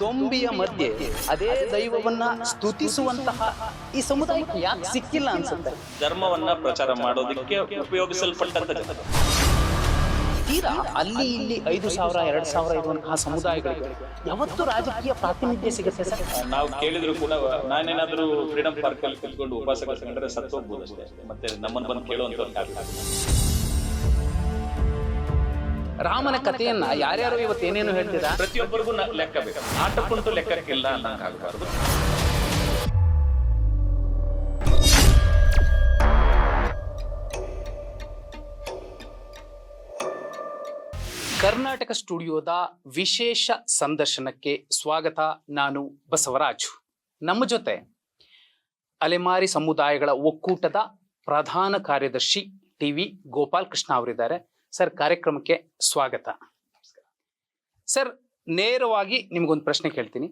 ದೊಂಬಿಯ ಮಧ್ಯೆ ಅದೇ ದೈವವನ್ನ ಸ್ತುತಿಸುವಂತಹ ಈ ಸಮುದಾಯಕ್ಕೆ ಯಾಕೆ ಸಿಕ್ಕಿಲ್ಲ ಅನ್ಸುತ್ತೆ? ಧರ್ಮವನ್ನ ಪ್ರಚಾರ ಮಾಡೋದಕ್ಕೆ ಉಪಯೋಗಿಸಲ್ಪಟ್ಟಂತ ತೀರಾ ಅಲ್ಲಿ ಇಲ್ಲಿ ಐದು ಸಾವಿರ ಎರಡು ಸಾವಿರ ಇರುವಂತಹ ಸಮುದಾಯಗಳಿಗೆ ಯಾವತ್ತು ರಾಜಕೀಯ ಪ್ರಾತಿನಿಧ್ಯ ಸಿಗುತ್ತೆ ಸರ್? ನಾವು ಕೇಳಿದ್ರು ಕೂಡ ನಾನೇನಾದ್ರೂ ಫ್ರೀಡಂ ಪಾರ್ಕ್ ಅಲ್ಲಿ ಕುತ್ಕೊಂಡು ಉಪವಾಸ ಕಳ್ಕೊಂಡ್ರೆ ಸತ್ತು ಹೋಗ್ಬೋದು ಅಷ್ಟೇ. ಮತ್ತೆ ನಮ್ಮನ್ನ ಬಂದು ಕೇಳುವಂತ ರಾಮನ ಕಥೆಯನ್ನ ಯಾರ್ಯಾರು ಇವತ್ತು ಏನೇನು ಹೇಳ್ತೀರಾ? ಪ್ರತಿಯೊಬ್ಬರಿಗೂ ಲೆಕ್ಕ ಬೇಕು. ಆಟಕ್ಕುಂಟು ಲೆಕ್ಕಕ್ಕಿಲ್ಲ ಅನ್ನೋಕ್ಕಾಗಬಾರ್ದು ಕರ್ನಾಟಕ ಸ್ಟುಡಿಯೋದ ವಿಶೇಷ ಸಂದರ್ಶನಕ್ಕೆ ಸ್ವಾಗತ. ನಾನು ಬಸವರಾಜು. ನಮ್ಮ ಜೊತೆ ಅಲೆಮಾರಿ ಸಮುದಾಯಗಳ ಒಕ್ಕೂಟದ ಪ್ರಧಾನ ಕಾರ್ಯದರ್ಶಿ ಟಿ ವಿ ಗೋಪಾಲ್ ಕೃಷ್ಣ ಅವರಿದ್ದಾರೆ. ಸರ್, ಕಾರ್ಯಕ್ರಮಕ್ಕೆ ಸ್ವಾಗತ. ಸರ್, ನೇರವಾಗಿ ನಿಮಗೊಂದು ಪ್ರಶ್ನೆ ಕೇಳ್ತೀನಿ.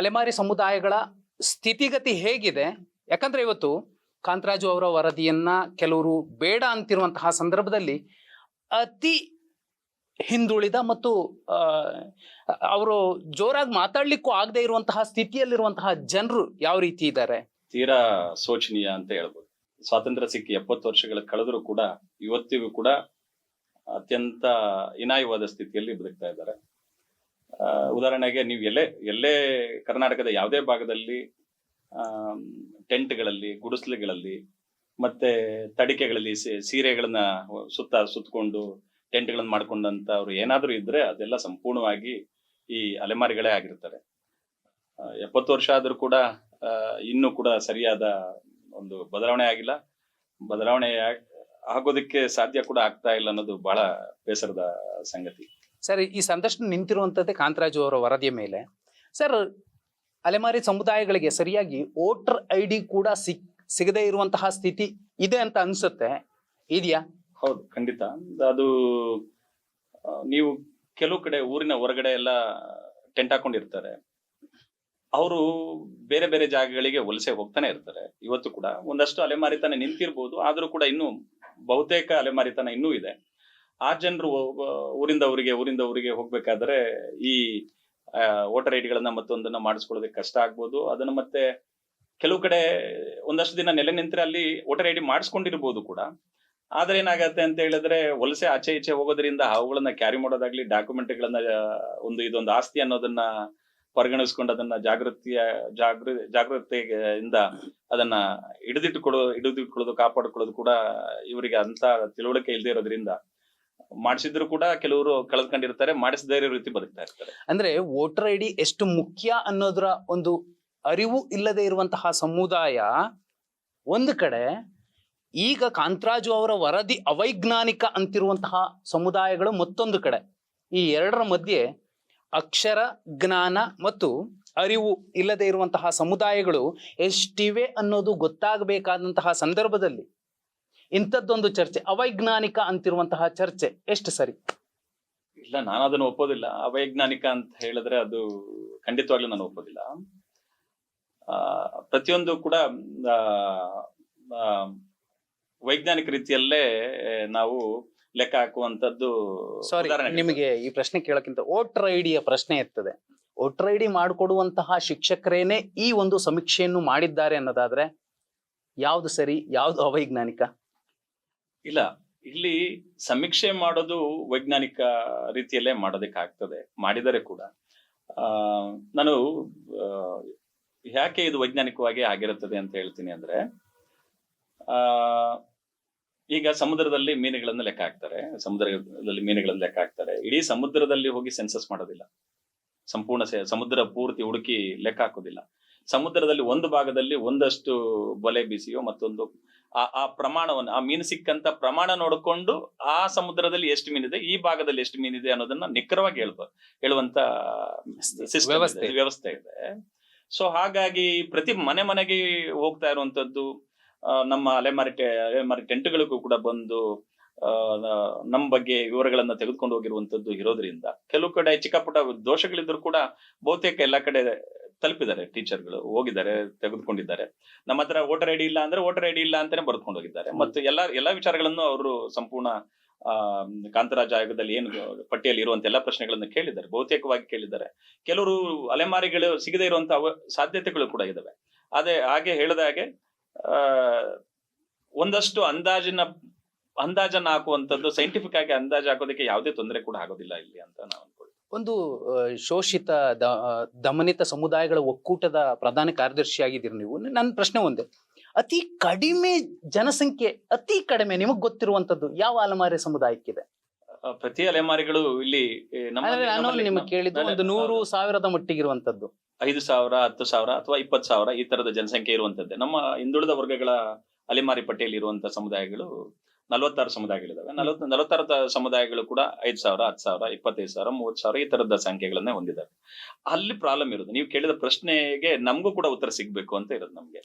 ಅಲೆಮಾರಿ ಸಮುದಾಯಗಳ ಸ್ಥಿತಿಗತಿ ಹೇಗಿದೆ? ಯಾಕಂದ್ರೆ ಇವತ್ತು ಕಾಂತರಾಜು ಅವರ ವರದಿಯನ್ನ ಕೆಲವರು ಬೇಡ ಅಂತಿರುವಂತಹ ಸಂದರ್ಭದಲ್ಲಿ ಅತಿ ಹಿಂದುಳಿದ ಮತ್ತು ಅವರು ಜೋರಾಗಿ ಮಾತಾಡ್ಲಿಕ್ಕೂ ಆಗದೆ ಇರುವಂತಹ ಸ್ಥಿತಿಯಲ್ಲಿರುವಂತಹ ಜನರು ಯಾವ ರೀತಿ ಇದ್ದಾರೆ? ತೀರಾ ಶೋಚನೀಯ ಅಂತ ಹೇಳ್ಬೋದು. ಸ್ವಾತಂತ್ರ್ಯ ಸಿಕ್ಕಿ ಎಪ್ಪತ್ತು ವರ್ಷಗಳ ಕಳೆದರೂ ಕೂಡ ಇವತ್ತಿಗೂ ಕೂಡ ಅತ್ಯಂತ ಇನಾಯವಾದ ಸ್ಥಿತಿಯಲ್ಲಿ ಬದುಕ್ತಾ ಇದ್ದಾರೆ. ಉದಾಹರಣೆಗೆ ನೀವು ಎಲ್ಲೇ ಎಲ್ಲೇ ಕರ್ನಾಟಕದ ಯಾವುದೇ ಭಾಗದಲ್ಲಿ ಟೆಂಟ್ಗಳಲ್ಲಿ, ಗುಡಿಸ್ಲುಗಳಲ್ಲಿ, ಮತ್ತೆ ತಡಿಕೆಗಳಲ್ಲಿ ಸೀರೆಗಳನ್ನ ಸುತ್ತ, ಸುತ್ತಕೊಂಡು ಟೆಂಟ್ಗಳನ್ನ ಮಾಡ್ಕೊಂಡಂತ ಅವ್ರು ಏನಾದ್ರೂ ಇದ್ರೆ ಅದೆಲ್ಲ ಸಂಪೂರ್ಣವಾಗಿ ಈ ಅಲೆಮಾರಿಗಳೇ ಆಗಿರ್ತಾರೆ ಎಪ್ಪತ್ತು ವರ್ಷ ಆದರೂ ಕೂಡ ಇನ್ನೂ ಕೂಡ ಸರಿಯಾದ ಒಂದು ಬದಲಾವಣೆ ಆಗಿಲ್ಲ. ಬದಲಾವಣೆ ಆಗ್- ಆಗೋದಕ್ಕೆ ಸಾಧ್ಯ ಕೂಡ ಆಗ್ತಾ ಇಲ್ಲ ಅನ್ನೋದು ಬಹಳ ಬೇಸರದ ಸಂಗತಿ. ಸರ್ ಈ ಸಂದರ್ಶನ ನಿಂತಿರುವಂತದ್ದೇ ಕಾಂತರಾಜು ಅವರ ವರದಿಯ ಮೇಲೆ. ಸರ್ ಅಲೆಮಾರಿ ಸಮುದಾಯಗಳಿಗೆ ಸರಿಯಾಗಿ ವೋಟರ್ ಐ ಡಿ ಕೂಡ ಸಿಕ್ ಸಿಗದೇ ಇರುವಂತಹ ಸ್ಥಿತಿ ಇದೆ ಅಂತ ಅನ್ಸುತ್ತೆ. ಇದೆಯಾ? ಹೌದು ಖಂಡಿತ. ಅದು ನೀವು ಕೆಲವು ಕಡೆ ಊರಿನ ಹೊರಗಡೆ ಎಲ್ಲ ಟೆಂಟ್ ಹಾಕೊಂಡಿರ್ತಾರೆ. ಅವರು ಬೇರೆ ಬೇರೆ ಜಾಗಗಳಿಗೆ ವಲಸೆ ಹೋಗ್ತಾನೆ ಇರ್ತಾರೆ. ಇವತ್ತು ಕೂಡ ಒಂದಷ್ಟು ಅಲೆಮಾರಿತನ ನಿಂತಿರ್ಬೋದು, ಆದ್ರೂ ಕೂಡ ಇನ್ನೂ ಬಹುತೇಕ ಅಲೆಮಾರಿತನ ಇನ್ನೂ ಇದೆ. ಆ ಜನರು ಊರಿಂದ ಊರಿಗೆ ಊರಿಂದ ಊರಿಗೆ ಹೋಗ್ಬೇಕಾದ್ರೆ ಈ ವೋಟರ್ ಐಡಿಗಳನ್ನ ಡಿಗಳನ್ನ ಮತ್ತೊಂದನ್ನ ಮಾಡಿಸ್ಕೊಳ್ಳೋದಕ್ಕೆ ಕಷ್ಟ ಆಗ್ಬೋದು. ಅದನ್ನ ಮತ್ತೆ ಕೆಲವು ಕಡೆ ಒಂದಷ್ಟು ದಿನ ನೆಲೆ ನಿಂತರೆ ಅಲ್ಲಿ ವೋಟರ್ ಐ ಡಿ ಮಾಡಿಸ್ಕೊಂಡಿರ್ಬೋದು ಕೂಡ. ಆದ್ರೆ ಏನಾಗತ್ತೆ ಅಂತ ಹೇಳಿದ್ರೆ ವಲಸೆ ಆಚೆ ಈಚೆ ಹೋಗೋದ್ರಿಂದ ಅವುಗಳನ್ನ ಕ್ಯಾರಿ ಮಾಡೋದಾಗ್ಲಿ, ಡಾಕ್ಯುಮೆಂಟ್ಗಳನ್ನ ಒಂದು ಇದೊಂದು ಆಸ್ತಿ ಅನ್ನೋದನ್ನ ಪರಿಗಣಿಸ್ಕೊಂಡು ಅದನ್ನ ಜಾಗೃತಿಯ, ಜಾಗೃ, ಜಾಗೃತಿಯಿಂದ ಅದನ್ನ ಹಿಡಿದಿಟ್ಟುಕೊಳ್ಳೋ ಹಿಡಿದಿಟ್ಕೊಳ್ಳೋದು, ಕಾಪಾಡಿಕೊಳ್ಳೋದು ಕೂಡ ಇವರಿಗೆ ಅಂತ ತಿಳುವಳಿಕೆ ಇಲ್ಲದೆ ಇರೋದ್ರಿಂದ. ಮಾಡಿಸಿದ್ರು ಕೂಡ ಕೆಲವರು ಕಳೆದ್ಕೊಂಡಿರ್ತಾರೆ, ಮಾಡಿಸದೇ ಇರೋ ರೀತಿ ಬದುಕ್ತಾ ಇರ್ತಾರೆ. ಅಂದ್ರೆ ವೋಟರ್ ಐ ಎಷ್ಟು ಮುಖ್ಯ ಅನ್ನೋದರ ಒಂದು ಅರಿವು ಇಲ್ಲದೆ ಇರುವಂತಹ ಸಮುದಾಯ ಒಂದು ಕಡೆ ಈಗ ಕಾಂತರಾಜು ಅವರ ವರದಿ ಅವೈಜ್ಞಾನಿಕ ಅಂತಿರುವಂತಹ ಸಮುದಾಯಗಳು ಮತ್ತೊಂದು ಕಡೆ. ಈ ಎರಡರ ಮಧ್ಯೆ ಅಕ್ಷರ ಜ್ಞಾನ ಮತ್ತು ಅರಿವು ಇಲ್ಲದೆ ಇರುವಂತಹ ಸಮುದಾಯಗಳು ಎಷ್ಟಿವೆ ಅನ್ನೋದು ಗೊತ್ತಾಗಬೇಕಾದಂತಹ ಸಂದರ್ಭದಲ್ಲಿ ಇಂಥದ್ದೊಂದು ಚರ್ಚೆ ಅವೈಜ್ಞಾನಿಕ ಅಂತಿರುವಂತಹ ಚರ್ಚೆ ಎಷ್ಟು ಸರಿ? ಇಲ್ಲ ನಾನು ಅದನ್ನು ಒಪ್ಪೋದಿಲ್ಲ. ಅವೈಜ್ಞಾನಿಕ ಅಂತ ಹೇಳಿದ್ರೆ ಅದು ಖಂಡಿತವಾಗ್ಲೂ ನಾನು ಒಪ್ಪೋದಿಲ್ಲ. ಆ, ಪ್ರತಿಯೊಂದು ಕೂಡ ವೈಜ್ಞಾನಿಕ ರೀತಿಯಲ್ಲೇ ನಾವು ಲೆಕ್ಕ ಹಾಕುವಂತದ್ದು ಸಾರಿ ನಿಮಗೆ ಈ ಪ್ರಶ್ನೆ ಕೇಳಕ್ಕಿಂತ ವೋಟರ್ ಐಡಿಯ ಡಿಯ ಪ್ರಶ್ನೆ ಇರ್ತದೆ. ವೋಟರ್ ಐಡಿ ಮಾಡಿಕೊಡುವಂತಹ ಶಿಕ್ಷಕರೇನೆ ಈ ಒಂದು ಸಮೀಕ್ಷೆಯನ್ನು ಮಾಡಿದ್ದಾರೆ ಅನ್ನೋದಾದ್ರೆ ಯಾವ್ದು ಸರಿ ಯಾವ್ದು ಅವೈಜ್ಞಾನಿಕ? ಇಲ್ಲ ಇಲ್ಲಿ ಸಮೀಕ್ಷೆ ಮಾಡೋದು ವೈಜ್ಞಾನಿಕ ರೀತಿಯಲ್ಲೇ ಮಾಡೋದಕ್ಕೆ ಆಗ್ತದೆ ಮಾಡಿದರೆ ಕೂಡ. ಆ, ನಾನು ಯಾಕೆ ಇದು ವೈಜ್ಞಾನಿಕವಾಗಿ ಆಗಿರುತ್ತದೆ ಅಂತ ಹೇಳ್ತೀನಿ ಅಂದ್ರೆ ಆ ಈಗ ಸಮುದ್ರದಲ್ಲಿ ಮೀನುಗಳನ್ನು ಲೆಕ್ಕ ಹಾಕ್ತಾರೆ. ಸಮುದ್ರದಲ್ಲಿ ಮೀನುಗಳನ್ನು ಲೆಕ್ಕ ಹಾಕ್ತಾರೆ. ಇಡೀ ಸಮುದ್ರದಲ್ಲಿ ಹೋಗಿ ಸೆನ್ಸಸ್ ಮಾಡೋದಿಲ್ಲ. ಸಂಪೂರ್ಣ ಸಮುದ್ರ ಪೂರ್ತಿ ಹುಡುಕಿ ಲೆಕ್ಕ ಹಾಕೋದಿಲ್ಲ. ಸಮುದ್ರದಲ್ಲಿ ಒಂದು ಭಾಗದಲ್ಲಿ ಒಂದಷ್ಟು ಬಲೆ ಬೀಸಿಯೋ ಮತ್ತೊಂದು ಆ ಆ ಪ್ರಮಾಣವನ್ನು ಆ ಮೀನು ಸಿಕ್ಕಂತ ಪ್ರಮಾಣ ನೋಡಿಕೊಂಡು ಆ ಸಮುದ್ರದಲ್ಲಿ ಎಷ್ಟು ಮೀನಿದೆ ಈ ಭಾಗದಲ್ಲಿ ಎಷ್ಟು ಮೀನಿದೆ ಅನ್ನೋದನ್ನ ನಿಖರವಾಗಿ ಹೇಳ್ಬ ಹೇಳುವಂತ ವ್ಯವಸ್ಥೆ ಇದೆ, ವ್ಯವಸ್ಥೆ. ಇದೆ. ಸೊ ಹಾಗಾಗಿ ಪ್ರತಿ ಮನೆ ಮನೆಗೆ ಹೋಗ್ತಾ ಇರುವಂತದ್ದು ನಮ್ಮ ಅಲೆಮಾರಿ ಅಲೆಮಾರಿ ಟೆಂಟ್ಗಳಿಗೂ ಕೂಡ ಬಂದು ನಮ್ಮ ಬಗ್ಗೆ ವಿವರಗಳನ್ನ ತೆಗೆದುಕೊಂಡು ಹೋಗಿರುವಂತದ್ದು ಇರೋದ್ರಿಂದ. ಕೆಲವು ಕಡೆ ಚಿಕ್ಕಪುಟ್ಟ ದೋಷಗಳಿದ್ರು ಕೂಡ ಬಹುತೇಕ ಎಲ್ಲಾ ಕಡೆ ತಲುಪಿದ್ದಾರೆ ಟೀಚರ್ಗಳು, ಹೋಗಿದ್ದಾರೆ, ತೆಗೆದುಕೊಂಡಿದ್ದಾರೆ. ನಮ್ಮ ಹತ್ರ ವೋಟರ್ ಐಡಿ ಇಲ್ಲ ಅಂದ್ರೆ ವೋಟರ್ ಐಡಿ ಇಲ್ಲ ಅಂತಾನೆ ಬರೆದುಕೊಂಡು ಹೋಗಿದ್ದಾರೆ. ಮತ್ತು ಎಲ್ಲಾ ಎಲ್ಲಾ ವಿಚಾರಗಳನ್ನು ಅವರು ಸಂಪೂರ್ಣ, ಆ, ಕಾಂತರಾಜ ಆಯೋಗದಲ್ಲಿ ಏನು ಪಟ್ಟಿಯಲ್ಲಿ ಇರುವಂತ ಎಲ್ಲಾ ಪ್ರಶ್ನೆಗಳನ್ನು ಕೇಳಿದ್ದಾರೆ, ಬಹುತೇಕವಾಗಿ ಕೇಳಿದ್ದಾರೆ. ಕೆಲವರು ಅಲೆಮಾರಿಗಳು ಸಿಗದೇ ಇರುವಂತ ಸಾಧ್ಯತೆಗಳು ಕೂಡ ಇದಾವೆ ಅದೇ, ಹಾಗೆ ಹೇಳಿದ ಹಾಗೆ ಒಂದಷ್ಟು ಅಂದಾಜಿನ ಅಂದಾಜನ್ನ ಹಾಕುವಂತದ್ದು ಸೈಂಟಿಫಿಕ್ ಆಗಿ ಅಂದಾಜು ಹಾಕೋದಕ್ಕೆ ಯಾವುದೇ ತೊಂದರೆ ಕೂಡ ಆಗೋದಿಲ್ಲ ಇಲ್ಲಿ ಅಂತ ನಾವು ಅನ್ಕೊಳ್ತೀವಿ. ಒಂದು ಶೋಷಿತ ದ- ದಮನಿತ ಸಮುದಾಯಗಳ ಒಕ್ಕೂಟದ ಪ್ರಧಾನ ಕಾರ್ಯದರ್ಶಿಯಾಗಿದ್ದೀರಿ ನೀವು. ನನ್ನ ಪ್ರಶ್ನೆ ಒಂದೇ. ಅತಿ ಕಡಿಮೆ ಜನಸಂಖ್ಯೆ ಅತಿ ಕಡಿಮೆ ನಿಮಗೆ ಗೊತ್ತಿರುವಂತದ್ದು ಯಾವ ಅಲೆಮಾರಿ ಸಮುದಾಯಕ್ಕಿದೆ? ಪ್ರತಿ ಅಲೆಮಾರಿಗಳು ಇಲ್ಲಿ ನಮ್ಮ ನಿಮಗೆ ಕೇಳಿದ್ದು ಒಂದು ನೂರು. ಸಾವಿರದ ಮಟ್ಟಿಗಿರುವಂತದ್ದು ಐದು ಸಾವಿರ ಹತ್ತು ಸಾವಿರ ಅಥವಾ ಇಪ್ಪತ್ತು ಸಾವಿರ ಈ ತರದ ಜನಸಂಖ್ಯೆ ಇರುವಂತದ್ದೇ. ನಮ್ಮ ಹಿಂದುಳಿದ ವರ್ಗಗಳ ಅಲೆಮಾರಿ ಪಟ್ಟಿಯಲ್ಲಿ ಇರುವಂತ ಸಮುದಾಯಗಳು ನಲವತ್ತಾರು ಸಮುದಾಯಗಳಿದಾವೆ. ನಲವತ್ ನಲವತ್ತಾರು ಸಮುದಾಯಗಳು ಕೂಡ ಐದು ಸಾವಿರ ಹತ್ತು ಸಾವಿರ ಇಪ್ಪತ್ತೈದು ಸಾವಿರ ಮೂವತ್ತು ಸಾವಿರ ಈ ತರದ ಸಂಖ್ಯೆಗಳನ್ನೇ ಹೊಂದಿದ್ದಾರೆ ಅಲ್ಲಿ ಪ್ರಾಬ್ಲಮ್ ಇರೋದು. ನೀವು ಕೇಳಿದ ಪ್ರಶ್ನೆಗೆ ನಮಗೂ ಕೂಡ ಉತ್ತರ ಸಿಗ್ಬೇಕು ಅಂತ ಇರೋದು ನಮ್ಗೆ.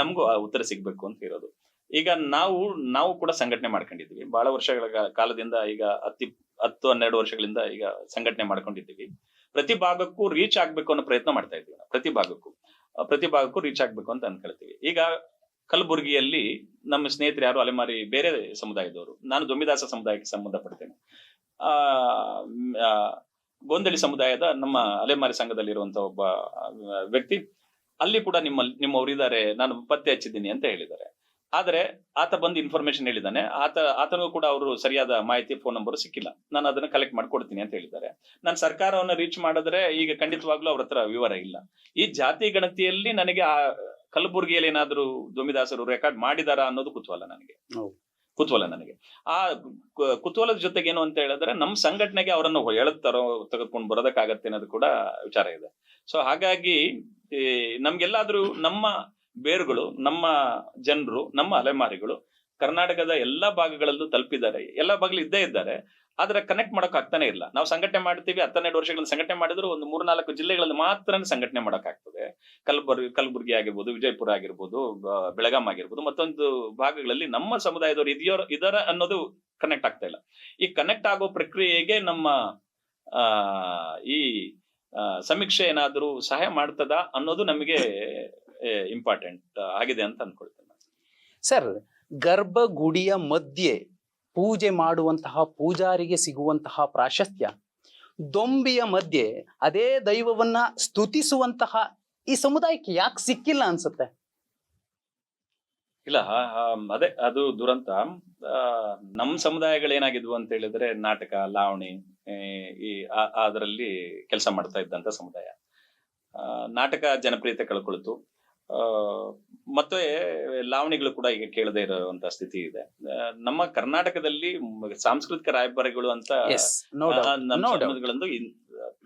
ನಮಗೂ ಆ ಉತ್ತರ ಸಿಗ್ಬೇಕು ಅಂತ ಇರೋದು. ಈಗ ನಾವು ನಾವು ಕೂಡ ಸಂಘಟನೆ ಮಾಡ್ಕೊಂಡಿದ್ವಿ. ಬಹಳ ವರ್ಷಗಳ ಕಾಲದಿಂದ ಈಗ ಹತ್ತಿ ಹತ್ತು ಹನ್ನೆರಡು ವರ್ಷಗಳಿಂದ ಈಗ ಸಂಘಟನೆ ಮಾಡ್ಕೊಂಡಿದ್ದೀವಿ. ಪ್ರತಿ ಭಾಗಕ್ಕೂ ರೀಚ್ ಆಗ್ಬೇಕು ಅನ್ನೋ ಪ್ರಯತ್ನ ಮಾಡ್ತಾ ಇದ್ದೀವಿ ಪ್ರತಿ ಭಾಗಕ್ಕೂ. ಪ್ರತಿ ಭಾಗಕ್ಕೂ ರೀಚ್ ಆಗ್ಬೇಕು ಅಂತ ಅನ್ಕೊಳ್ತೀವಿ. ಈಗ ಕಲಬುರಗಿಯಲ್ಲಿ ನಮ್ಮ ಸ್ನೇಹಿತರು ಯಾರು ಅಲೆಮಾರಿ, ಬೇರೆ ಸಮುದಾಯದವರು, ನಾನು ದೊಮ್ಮಿದಾಸ ಸಮುದಾಯಕ್ಕೆ ಸಂಬಂಧಪಡ್ತೇನೆ. ಆ ಗೊಂದಳಿ ಸಮುದಾಯದ ನಮ್ಮ ಅಲೆಮಾರಿ ಸಂಘದಲ್ಲಿರುವಂತ ಒಬ್ಬ ವ್ಯಕ್ತಿ, ಅಲ್ಲಿ ಕೂಡ ನಿಮ್ಮ ನಿಮ್ಮವರಿದ್ದಾರೆ, ನಾನು ಪತ್ತೆ ಹಚ್ಚಿದ್ದೀನಿ ಅಂತ ಹೇಳಿದ್ದಾರೆ. ಆದ್ರೆ ಆತ ಬಂದು ಇನ್ಫಾರ್ಮೇಶನ್ ಹೇಳಿದ್ದಾನೆ. ಆತ ಆತನಿಗೂ ಕೂಡ ಅವರು ಸರಿಯಾದ ಮಾಹಿತಿ ಫೋನ್ ನಂಬರ್ ಸಿಕ್ಕಿಲ್ಲ. ನಾನು ಅದನ್ನ ಕಲೆಕ್ಟ್ ಮಾಡ್ಕೊಡ್ತೀನಿ ಅಂತ ಹೇಳಿದ್ದಾರೆ. ನಾನು ಸರ್ಕಾರವನ್ನ ರೀಚ್ ಮಾಡಿದ್ರೆ ಈಗ ಖಂಡಿತವಾಗ್ಲೂ ಅವ್ರ ಹತ್ರ ವಿವರ ಇಲ್ಲ. ಈ ಜಾತಿ ಗಣತಿಯಲ್ಲಿ ನನಗೆ ಆ ಕಲಬುರಗಿಯಲ್ಲಿ ಏನಾದರೂ ದುಮಿದಾಸರು ರೆಕಾರ್ಡ್ ಮಾಡಿದಾರಾ ಅನ್ನೋದು ಕುತೂಹಲ ನನಗೆ. ಕುತೂಹಲ ನನಗೆ. ಆ ಕುತೂಹಲದ ಜೊತೆಗೆ ಏನು ಅಂತ ಹೇಳಿದ್ರೆ ನಮ್ಮ ಸಂಘಟನೆಗೆ ಅವರನ್ನು ಎಳತ್ತಾರೋ ತೆಗೆದುಕೊಂಡು ಬರೋದಕ್ಕಾಗತ್ತೆ ಅನ್ನೋದು ಕೂಡ ವಿಚಾರ ಇದೆ. ಸೊ ಹಾಗಾಗಿ ನಮ್ಗೆಲ್ಲಾದ್ರೂ ನಮ್ಮ ಬೇರುಗಳು, ನಮ್ಮ ಜನರು, ನಮ್ಮ ಅಲೆಮಾರಿಗಳು ಕರ್ನಾಟಕದ ಎಲ್ಲಾ ಭಾಗಗಳಲ್ಲೂ ತಲುಪಿದ್ದಾರೆ. ಎಲ್ಲಾ ಭಾಗಗಳು ಇದ್ದೇ ಇದ್ದಾರೆ. ಆದ್ರೆ ಕನೆಕ್ಟ್ ಮಾಡಕ್ ಆಗ್ತಾನೆ ಇಲ್ಲ. ನಾವು ಸಂಘಟನೆ ಮಾಡ್ತೀವಿ ಹತ್ತೆರಡು ವರ್ಷಗಳಲ್ಲಿ ಸಂಘಟನೆ ಮಾಡಿದ್ರು, ಒಂದು ಮೂರ್ನಾಲ್ಕು ಜಿಲ್ಲೆಗಳಲ್ಲಿ ಮಾತ್ರ ಸಂಘಟನೆ ಮಾಡಕ್ ಆಗ್ತದೆ. ಕಲಬುರ್ಗಿ ಆಗಿರ್ಬೋದು, ವಿಜಯಪುರ ಆಗಿರ್ಬೋದು ಬೆಳಗಾಂ ಆಗಿರ್ಬೋದು, ಮತ್ತೊಂದು ಭಾಗಗಳಲ್ಲಿ ನಮ್ಮ ಸಮುದಾಯದವರು ಇದೆಯೋ ಇದರ ಅನ್ನೋದು ಕನೆಕ್ಟ್ ಆಗ್ತಾ ಇಲ್ಲ. ಈ ಕನೆಕ್ಟ್ ಆಗೋ ಪ್ರಕ್ರಿಯೆಗೆ ನಮ್ಮ ಈ ಸಮೀಕ್ಷೆ ಏನಾದರೂ ಸಹಾಯ ಮಾಡ್ತದ ಅನ್ನೋದು ನಮಗೆ ಇಂಪಾರ್ಟೆಂಟ್ ಆಗಿದೆ ಅಂತ ಅನ್ಕೊಳ್ತೇನೆ ಸರ್ ಗರ್ಭಗುಡಿಯ ಮಧ್ಯೆ ಪೂಜೆ ಮಾಡುವಂತಹ ಪೂಜಾರಿಗೆ ಸಿಗುವಂತಹ ಪ್ರಾಶಸ್ತ್ಯ ದೊಂಬಿಯ ಮಧ್ಯೆ ಅದೇ ದೈವವನ್ನ ಸ್ತುತಿಸುವಂತಹ ಈ ಸಮುದಾಯಕ್ಕೆ ಯಾಕೆ ಸಿಕ್ಕಿಲ್ಲ ಅನ್ಸುತ್ತೆ? ಇಲ್ಲ ಅದೇ ಅದು ದುರಂತ. ನಮ್ಮ ಸಮುದಾಯಗಳು ಸಮುದಾಯಗಳೇನಾಗಿದ್ವು ಅಂತ ಹೇಳಿದ್ರೆ ನಾಟಕ ಲಾವಣಿ ಈ ಅದರಲ್ಲಿ ಕೆಲಸ ಮಾಡ್ತಾ ಇದ್ದಂತ ಸಮುದಾಯ. ನಾಟಕ ಜನಪ್ರಿಯತೆ ಕಳ್ಕೊಳ್ತು. ಮತ್ತೆ ಲಾವಣಿಗಳು ಕೂಡ ಈಗ ಕೇಳದೇ ಇರುವಂತ ಸ್ಥಿತಿ ಇದೆ. ನಮ್ಮ ಕರ್ನಾಟಕದಲ್ಲಿ ಸಾಂಸ್ಕೃತಿಕ ರಾಯಭಾರಿಗಳು ಅಂತ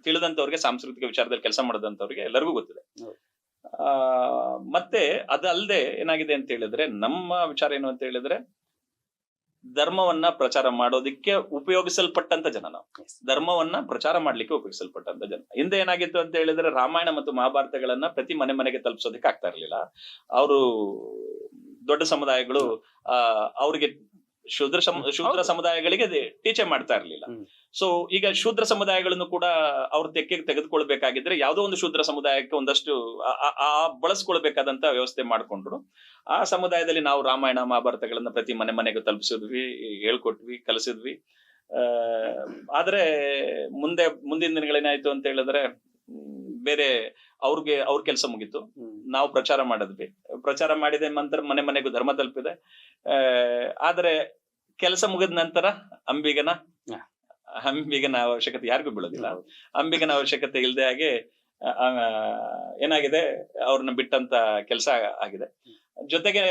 ತಿಳಿದಂತವ್ರಿಗೆ ಸಾಂಸ್ಕೃತಿಕ ವಿಚಾರದಲ್ಲಿ ಕೆಲಸ ಮಾಡದಂತವ್ರಿಗೆ ಎಲ್ಲರಿಗೂ ಗೊತ್ತಿದೆ. ಆ ಮತ್ತೆ ಅದಲ್ಲದೆ ಏನಾಗಿದೆ ಅಂತ ಹೇಳಿದ್ರೆ ನಮ್ಮ ವಿಚಾರ ಏನು ಅಂತ ಹೇಳಿದ್ರೆ ಧರ್ಮವನ್ನ ಪ್ರಚಾರ ಮಾಡೋದಿಕ್ಕೆ ಉಪಯೋಗಿಸಲ್ಪಟ್ಟಂತ ಜನ ನಾವು. ಧರ್ಮವನ್ನ ಪ್ರಚಾರ ಮಾಡ್ಲಿಕ್ಕೆ ಉಪಯೋಗಿಸಲ್ಪಟ್ಟಂತ ಜನ. ಹಿಂದೆ ಏನಾಗಿತ್ತು ಅಂತ ಹೇಳಿದ್ರೆ ರಾಮಾಯಣ ಮತ್ತು ಮಹಾಭಾರತಗಳನ್ನ ಪ್ರತಿ ಮನೆ ಮನೆಗೆ ತಲುಪಿಸೋದಕ್ಕೆ ಆಗ್ತಾ ಇರ್ಲಿಲ್ಲ. ಅವರು ದೊಡ್ಡ ಸಮುದಾಯಗಳು ಆ ಅವ್ರಿಗೆ ಶೂದ್ರ ಸಮ- ಶೂದ್ರ. ಸಮುದಾಯಗಳಿಗೆ ಟೀಚೆ ಮಾಡ್ತಾ ಇರ್ಲಿಲ್ಲ. ಸೊ ಈಗ ಶೂದ್ರ ಸಮುದಾಯಗಳನ್ನು ಕೂಡ ಅವ್ರ ತೆಕ್ಕೆಗೆ ತೆಗೆದುಕೊಳ್ಬೇಕಾಗಿದ್ರೆ ಯಾವುದೋ ಒಂದು ಶೂದ್ರ ಸಮುದಾಯಕ್ಕೆ ಒಂದಷ್ಟು ಆ- ಬಳಸ್ಕೊಳ್ಬೇಕಾದಂತ ವ್ಯವಸ್ಥೆ ಮಾಡ್ಕೊಂಡ್ರು ಆ ಸಮುದಾಯದಲ್ಲಿ ನಾವು ರಾಮಾಯಣ ಮಹಾಭಾರತಗಳನ್ನ ಪ್ರತಿ ಮನೆ ಮನೆಗೆ ತಲುಪಿಸಿದ್ವಿ ಹೇಳ್ಕೊಟ್ವಿ ಕಲಿಸಿದ್ವಿ ಆ ಆದ್ರೆ ಮುಂದೆ ಮುಂದಿನ ದಿನಗಳೇನಾಯ್ತು ಅಂತ ಹೇಳಿದ್ರೆ ಬೇರೆ ಅವ್ರಿಗೆ ಅವ್ರ ಕೆಲಸ ಮುಗೀತು. ನಾವು ಪ್ರಚಾರ ಮಾಡಿದ್ವಿ. ಪ್ರಚಾರ ಮಾಡಿದ ನಂತರ ಮನೆ ಮನೆಗೂ ಧರ್ಮ ತಲುಪಿದೆ. ಆದ್ರೆ ಕೆಲಸ ಮುಗಿದ ನಂತರ ಅಂಬಿಗನ ಅಂಬಿಗನ ಅವಶ್ಯಕತೆ ಯಾರಿಗೂ ಬೀಳೋದಿಲ್ಲ. ಅಂಬಿಗನ ಅವಶ್ಯಕತೆ ಇಲ್ಲದೆ ಹಾಗೆ ಏನಾಗಿದೆ ಅವ್ರನ್ನ ಬಿಟ್ಟಂತ ಕೆಲಸ ಆಗಿದೆ. ಜೊತೆಗೆ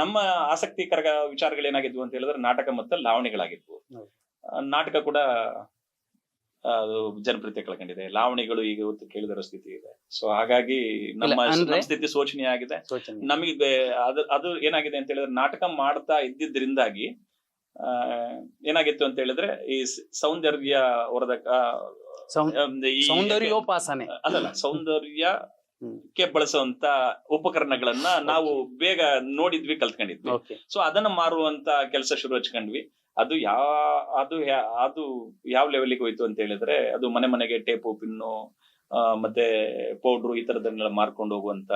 ನಮ್ಮ ಆಸಕ್ತಿಕರ ವಿಚಾರಗಳೇನಾಗಿದ್ವು ಅಂತ ಹೇಳಿದ್ರೆ ನಾಟಕ ಮತ್ತು ಲಾವಣಿಗಳಾಗಿದ್ವು. ನಾಟಕ ಕೂಡ ಅದು ಜನಪ್ರಿಯತೆ ಕಳ್ಕೊಂಡಿದೆ ಲಾವಣಿಗಳು ಈಗ ಇವತ್ತು ಕೇಳಿದಿರೋ ಸ್ಥಿತಿ ಇದೆ. ಸೊ ಹಾಗಾಗಿ ನಮ್ಮ ಸ್ಥಿತಿ ಶೋಚನೀಯ. ಆಗಿದೆ ನಮಗೆ ಅದು ಅದು ಏನಾಗಿದೆ ಅಂತ ಹೇಳಿದ್ರೆ ನಾಟಕ ಮಾಡ್ತಾ ಇದ್ದಿದ್ರಿಂದಾಗಿ ಆ, ಏನಾಗಿತ್ತು ಅಂತ ಹೇಳಿದ್ರೆ ಈ ಸೌಂದರ್ಯ ಹೊರದ ಈ- ಸೌಂದರ್ಯೋಪಾಸನೆ. ಅಲ್ಲಲ್ಲ ಸೌಂದರ್ಯ. ಕ್ಕೆ ಬಳಸುವಂತ ಉಪಕರಣಗಳನ್ನ ನಾವು ಬೇಗ ನೋಡಿದ್ವಿ ಕಲ್ತ್ಕೊಂಡಿದ್ವಿ. ಸೊ ಅದನ್ನ ಮಾರುವಂತ ಕೆಲಸ ಶುರು ಹಚ್ಕೊಂಡ್ವಿ. ಅದು ಯಾ ಅದು ಅದು ಯಾವ ಲೆವೆಲ್ಗೆ ಹೋಯ್ತು ಅಂತ ಹೇಳಿದ್ರೆ ಅದು ಮನೆ ಮನೆಗೆ ಟೇಪು, ಪಿನ್ನು ಮತ್ತೆ ಪೌಡ್ರು ಈ ತರದನ್ನೆಲ್ಲ ಮಾರ್ಕೊಂಡು ಹೋಗುವಂತ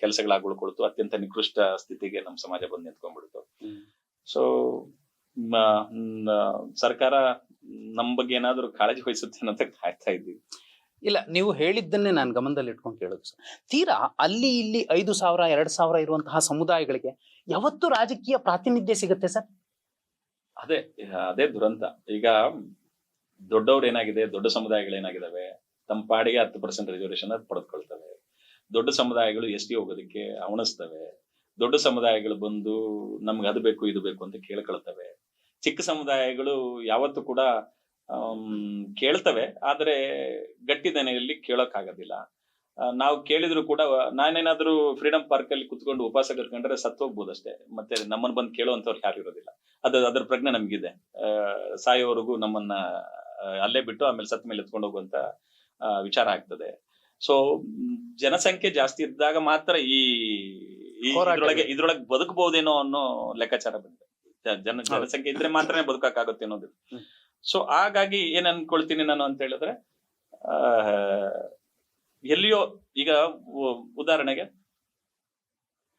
ಕೆಲಸಗಳಾಗಿ ಉಳ್ಕೊಳ್ತು ಅತ್ಯಂತ ನಿಕೃಷ್ಟ ಸ್ಥಿತಿಗೆ ನಮ್ಮ ಸಮಾಜ ಬಂದು ನಿಂತ್ಕೊಂಡ್ಬಿಡ್ತು. ಸೊ ಸರ್ಕಾರ ನಮ್ ಬಗ್ಗೆ ಏನಾದರೂ ಕಾಳಜಿ ವಹಿಸುತ್ತೆ ಅಂತ ಕಾಯ್ತಾ ಇದ್ದೀವಿ. ಇಲ್ಲ, ನೀವು ಹೇಳಿದ್ದನ್ನೇ ನಾನು ಗಮನದಲ್ಲಿ ಇಟ್ಕೊಂಡು ಕೇಳೋದು ಸರ್. ತೀರಾ ಅಲ್ಲಿ ಇಲ್ಲಿ ಐದು ಸಾವಿರ, ಎರಡು ಸಾವಿರ ಇರುವಂತಹ ಸಮುದಾಯಗಳಿಗೆ ಯಾವತ್ತು ರಾಜಕೀಯ ಪ್ರಾತಿನಿಧ್ಯ ಸಿಗುತ್ತೆ ಸರ್? ಅದೇ ಅದೇ ದುರಂತ. ಈಗ ದೊಡ್ಡವ್ರು ಏನಾಗಿದೆ, ದೊಡ್ಡ ಸಮುದಾಯಗಳು ಏನಾಗಿದಾವೆ, ತಮ್ಮ ಪಾಡಿಗೆ ಹತ್ತು ಪರ್ಸೆಂಟ್ ರಿಸರ್ವೇಶನ್ ಪಡೆದುಕೊಳ್ತವೆ. ದೊಡ್ಡ ಸಮುದಾಯಗಳು ಎಸ್ ಟಿ ಹೋಗೋದಕ್ಕೆ ಅವಣಿಸ್ತವೆ. ದೊಡ್ಡ ಸಮುದಾಯಗಳು ಬಂದು ನಮ್ಗೆ ಅದು ಬೇಕು, ಇದು ಬೇಕು ಅಂತ ಕೇಳ್ಕೊಳ್ತವೆ. ಚಿಕ್ಕ ಸಮುದಾಯಗಳು ಯಾವತ್ತೂ ಕೂಡ ಕೇಳ್ತವೆ, ಆದರೆ ಗಟ್ಟಿ ದನೆಯಲ್ಲಿ ಕೇಳೋಕ್ಕಾಗೋದಿಲ್ಲ. ನಾವು ಕೇಳಿದ್ರು ಕೂಡ ನಾನೇನಾದ್ರೂ ಫ್ರೀಡಂ ಪಾರ್ಕ್ ಅಲ್ಲಿ ಕುತ್ಕೊಂಡು ಉಪವಾಸ ಕರ್ಕೊಂಡ್ರೆ ಸತ್ತು ಹೋಗ್ಬೋದಷ್ಟೇ ಮತ್ತೆ ನಮ್ಮನ್ನ ಬಂದು ಕೇಳುವಂತವ್ರು ಯಾರು ಇರೋದಿಲ್ಲ. ಅದು ಅದ್ರ ಪ್ರಜ್ಞೆ ನಮ್ಗಿದೆ. ಸಾಯೋವರೆಗೂ ನಮ್ಮನ್ನ ಅಲ್ಲೇ ಬಿಟ್ಟು ಆಮೇಲೆ ಸತ್ತ ಮೇಲೆ ಎತ್ಕೊಂಡು ಹೋಗುವಂತ ವಿಚಾರ ಆಗ್ತದೆ. ಸೊ ಜನಸಂಖ್ಯೆ ಜಾಸ್ತಿ ಇದ್ದಾಗ ಮಾತ್ರ ಈ ಇದ್ರೊಳಗೆ ಇದ್ರೊಳಗೆ ಬದುಕಬಹುದೇನೋ ಅನ್ನೋ ಲೆಕ್ಕಾಚಾರ ಬಂದಿದೆ. ಜನ ಜನಸಂಖ್ಯೆ ಇದ್ರೆ ಮಾತ್ರನೇ ಬದುಕಕ್ಕಾಗುತ್ತೆ ಅನ್ನೋದು. ಸೊ ಹಾಗಾಗಿ ಏನ್ ಅನ್ಕೊಳ್ತೀನಿ ನಾನು ಅಂತ ಹೇಳಿದ್ರೆ ಆ ಎಲ್ಲಿಯೋ ಈಗ ಉದಾಹರಣೆಗೆ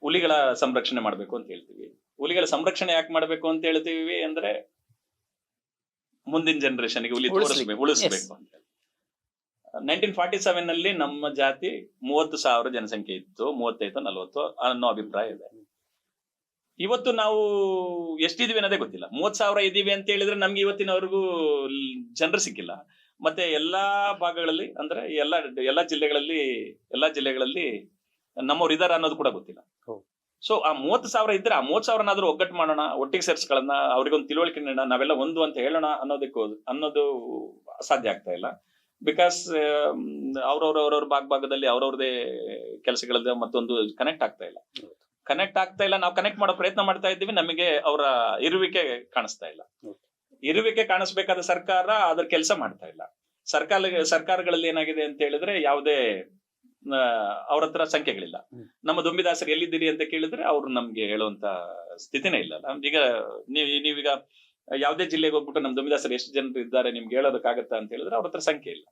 ಹುಲಿಗಳ ಸಂರಕ್ಷಣೆ ಮಾಡ್ಬೇಕು ಅಂತ ಹೇಳ್ತೀವಿ. ಹುಲಿಗಳ ಸಂರಕ್ಷಣೆ ಯಾಕೆ ಮಾಡ್ಬೇಕು ಅಂತ ಹೇಳ್ತೀವಿ ಅಂದ್ರೆ ಮುಂದಿನ ಜನರೇಷನ್ಗೆ ಹುಲಿ ತೋರಿಸಬೇಕು ಉಳಿಸ್ಬೇಕು ಅಂತ ನೈನ್ಟೀನ್ ಫಾರ್ಟಿ ಸೆವೆನ್ ಅಲ್ಲಿ ನಮ್ಮ ಜಾತಿ ಮೂವತ್ತು ಸಾವಿರ ಜನಸಂಖ್ಯೆ ಇತ್ತು ಮೂವತ್ತೈದು ನಲವತ್ತು ಅನ್ನೋ ಅಭಿಪ್ರಾಯ ಇದೆ. ಇವತ್ತು ನಾವು ಎಷ್ಟಿದೀವಿ ಅನ್ನೋದೇ ಗೊತ್ತಿಲ್ಲ. ಮೂವತ್ ಸಾವಿರ ಇದೀವಿ ಅಂತ ಹೇಳಿದ್ರೆ ನಮ್ಗೆ ಇವತ್ತಿನವರೆಗೂ ಜನರು ಸಿಕ್ಕಿಲ್ಲ. ಮತ್ತೆ ಎಲ್ಲಾ ಭಾಗಗಳಲ್ಲಿ ಅಂದ್ರೆ ಎಲ್ಲಾ ಎಲ್ಲಾ ಜಿಲ್ಲೆಗಳಲ್ಲಿ ಎಲ್ಲಾ ಜಿಲ್ಲೆಗಳಲ್ಲಿ ನಮ್ಮವ್ರು ಇದಾರೆ ಅನ್ನೋದು ಕೂಡ ಗೊತ್ತಿಲ್ಲ. ಸೊ ಆ ಮೂವತ್ತು ಸಾವಿರ ಇದ್ರೆ ಆ ಮೂವತ್ ಸಾವಿರನಾದ್ರೂ ಒಗ್ಗಟ್ಟು ಮಾಡೋಣ ಒಟ್ಟಿಗೆ ಸೇರಿಸ್ಕೊಳ್ಳೋಣ ಅವ್ರಿಗೊಂದು ತಿಳುವಳಿಕೆ ನೀಡೋಣ ನಾವೆಲ್ಲ ಒಂದು ಅಂತ ಹೇಳೋಣ ಅನ್ನೋದಕ್ಕೆ ಅನ್ನೋದು ಸಾಧ್ಯ ಆಗ್ತಾ ಇಲ್ಲ. ಬಿಕಾಸ್ ಅವ್ರವ್ರ ಅವ್ರವ್ರ ಭಾಗ ಭಾಗದಲ್ಲಿ ಅವ್ರವ್ರದೇ ಕೆಲಸಗಳದ ಮತ್ತೊಂದು ಕನೆಕ್ಟ್ ಆಗ್ತಾ ಇಲ್ಲ. ಕನೆಕ್ಟ್ ಆಗ್ತಾ ಇಲ್ಲ ನಾವು ಕನೆಕ್ಟ್ ಮಾಡೋ ಪ್ರಯತ್ನ ಮಾಡ್ತಾ ಇದ್ದೀವಿ ನಮಗೆ ಅವರ ಇರುವಿಕೆ ಕಾಣಿಸ್ತಾ ಇಲ್ಲ. ಇರುವಿಕೆ ಕಾಣಿಸ್ಬೇಕಾದ ಸರ್ಕಾರ ಅದ್ರ ಕೆಲಸ ಮಾಡ್ತಾ ಇಲ್ಲ. ಸರ್ಕಾರ ಸರ್ಕಾರಗಳಲ್ಲಿ ಏನಾಗಿದೆ ಅಂತ ಹೇಳಿದ್ರೆ ಯಾವುದೇ ಅವ್ರ ಹತ್ರ ಸಂಖ್ಯೆಗಳಿಲ್ಲ. ನಮ್ಮ ದುಂಬಿದಾಸರು ಎಲ್ಲಿದ್ದೀರಿ ಅಂತ ಕೇಳಿದ್ರೆ ಅವ್ರು ನಮ್ಗೆ ಹೇಳುವಂತ ಸ್ಥಿತಿನೇ ಇಲ್ಲ? ಈಗ ನೀವ್ ನೀವೀಗ ಯಾವುದೇ ಜಿಲ್ಲೆಗೆ ಹೋಗ್ಬಿಟ್ಟು ನಮ್ಮ ದುಂಬಿದಾಸರು ಎಷ್ಟು ಜನರು ಇದ್ದಾರೆ ನಿಮ್ಗೆ ಹೇಳೋದಕ್ಕಾಗತ್ತಾ ಅಂತ ಹೇಳಿದ್ರೆ ಅವ್ರ ಹತ್ರ ಸಂಖ್ಯೆ ಇಲ್ಲ.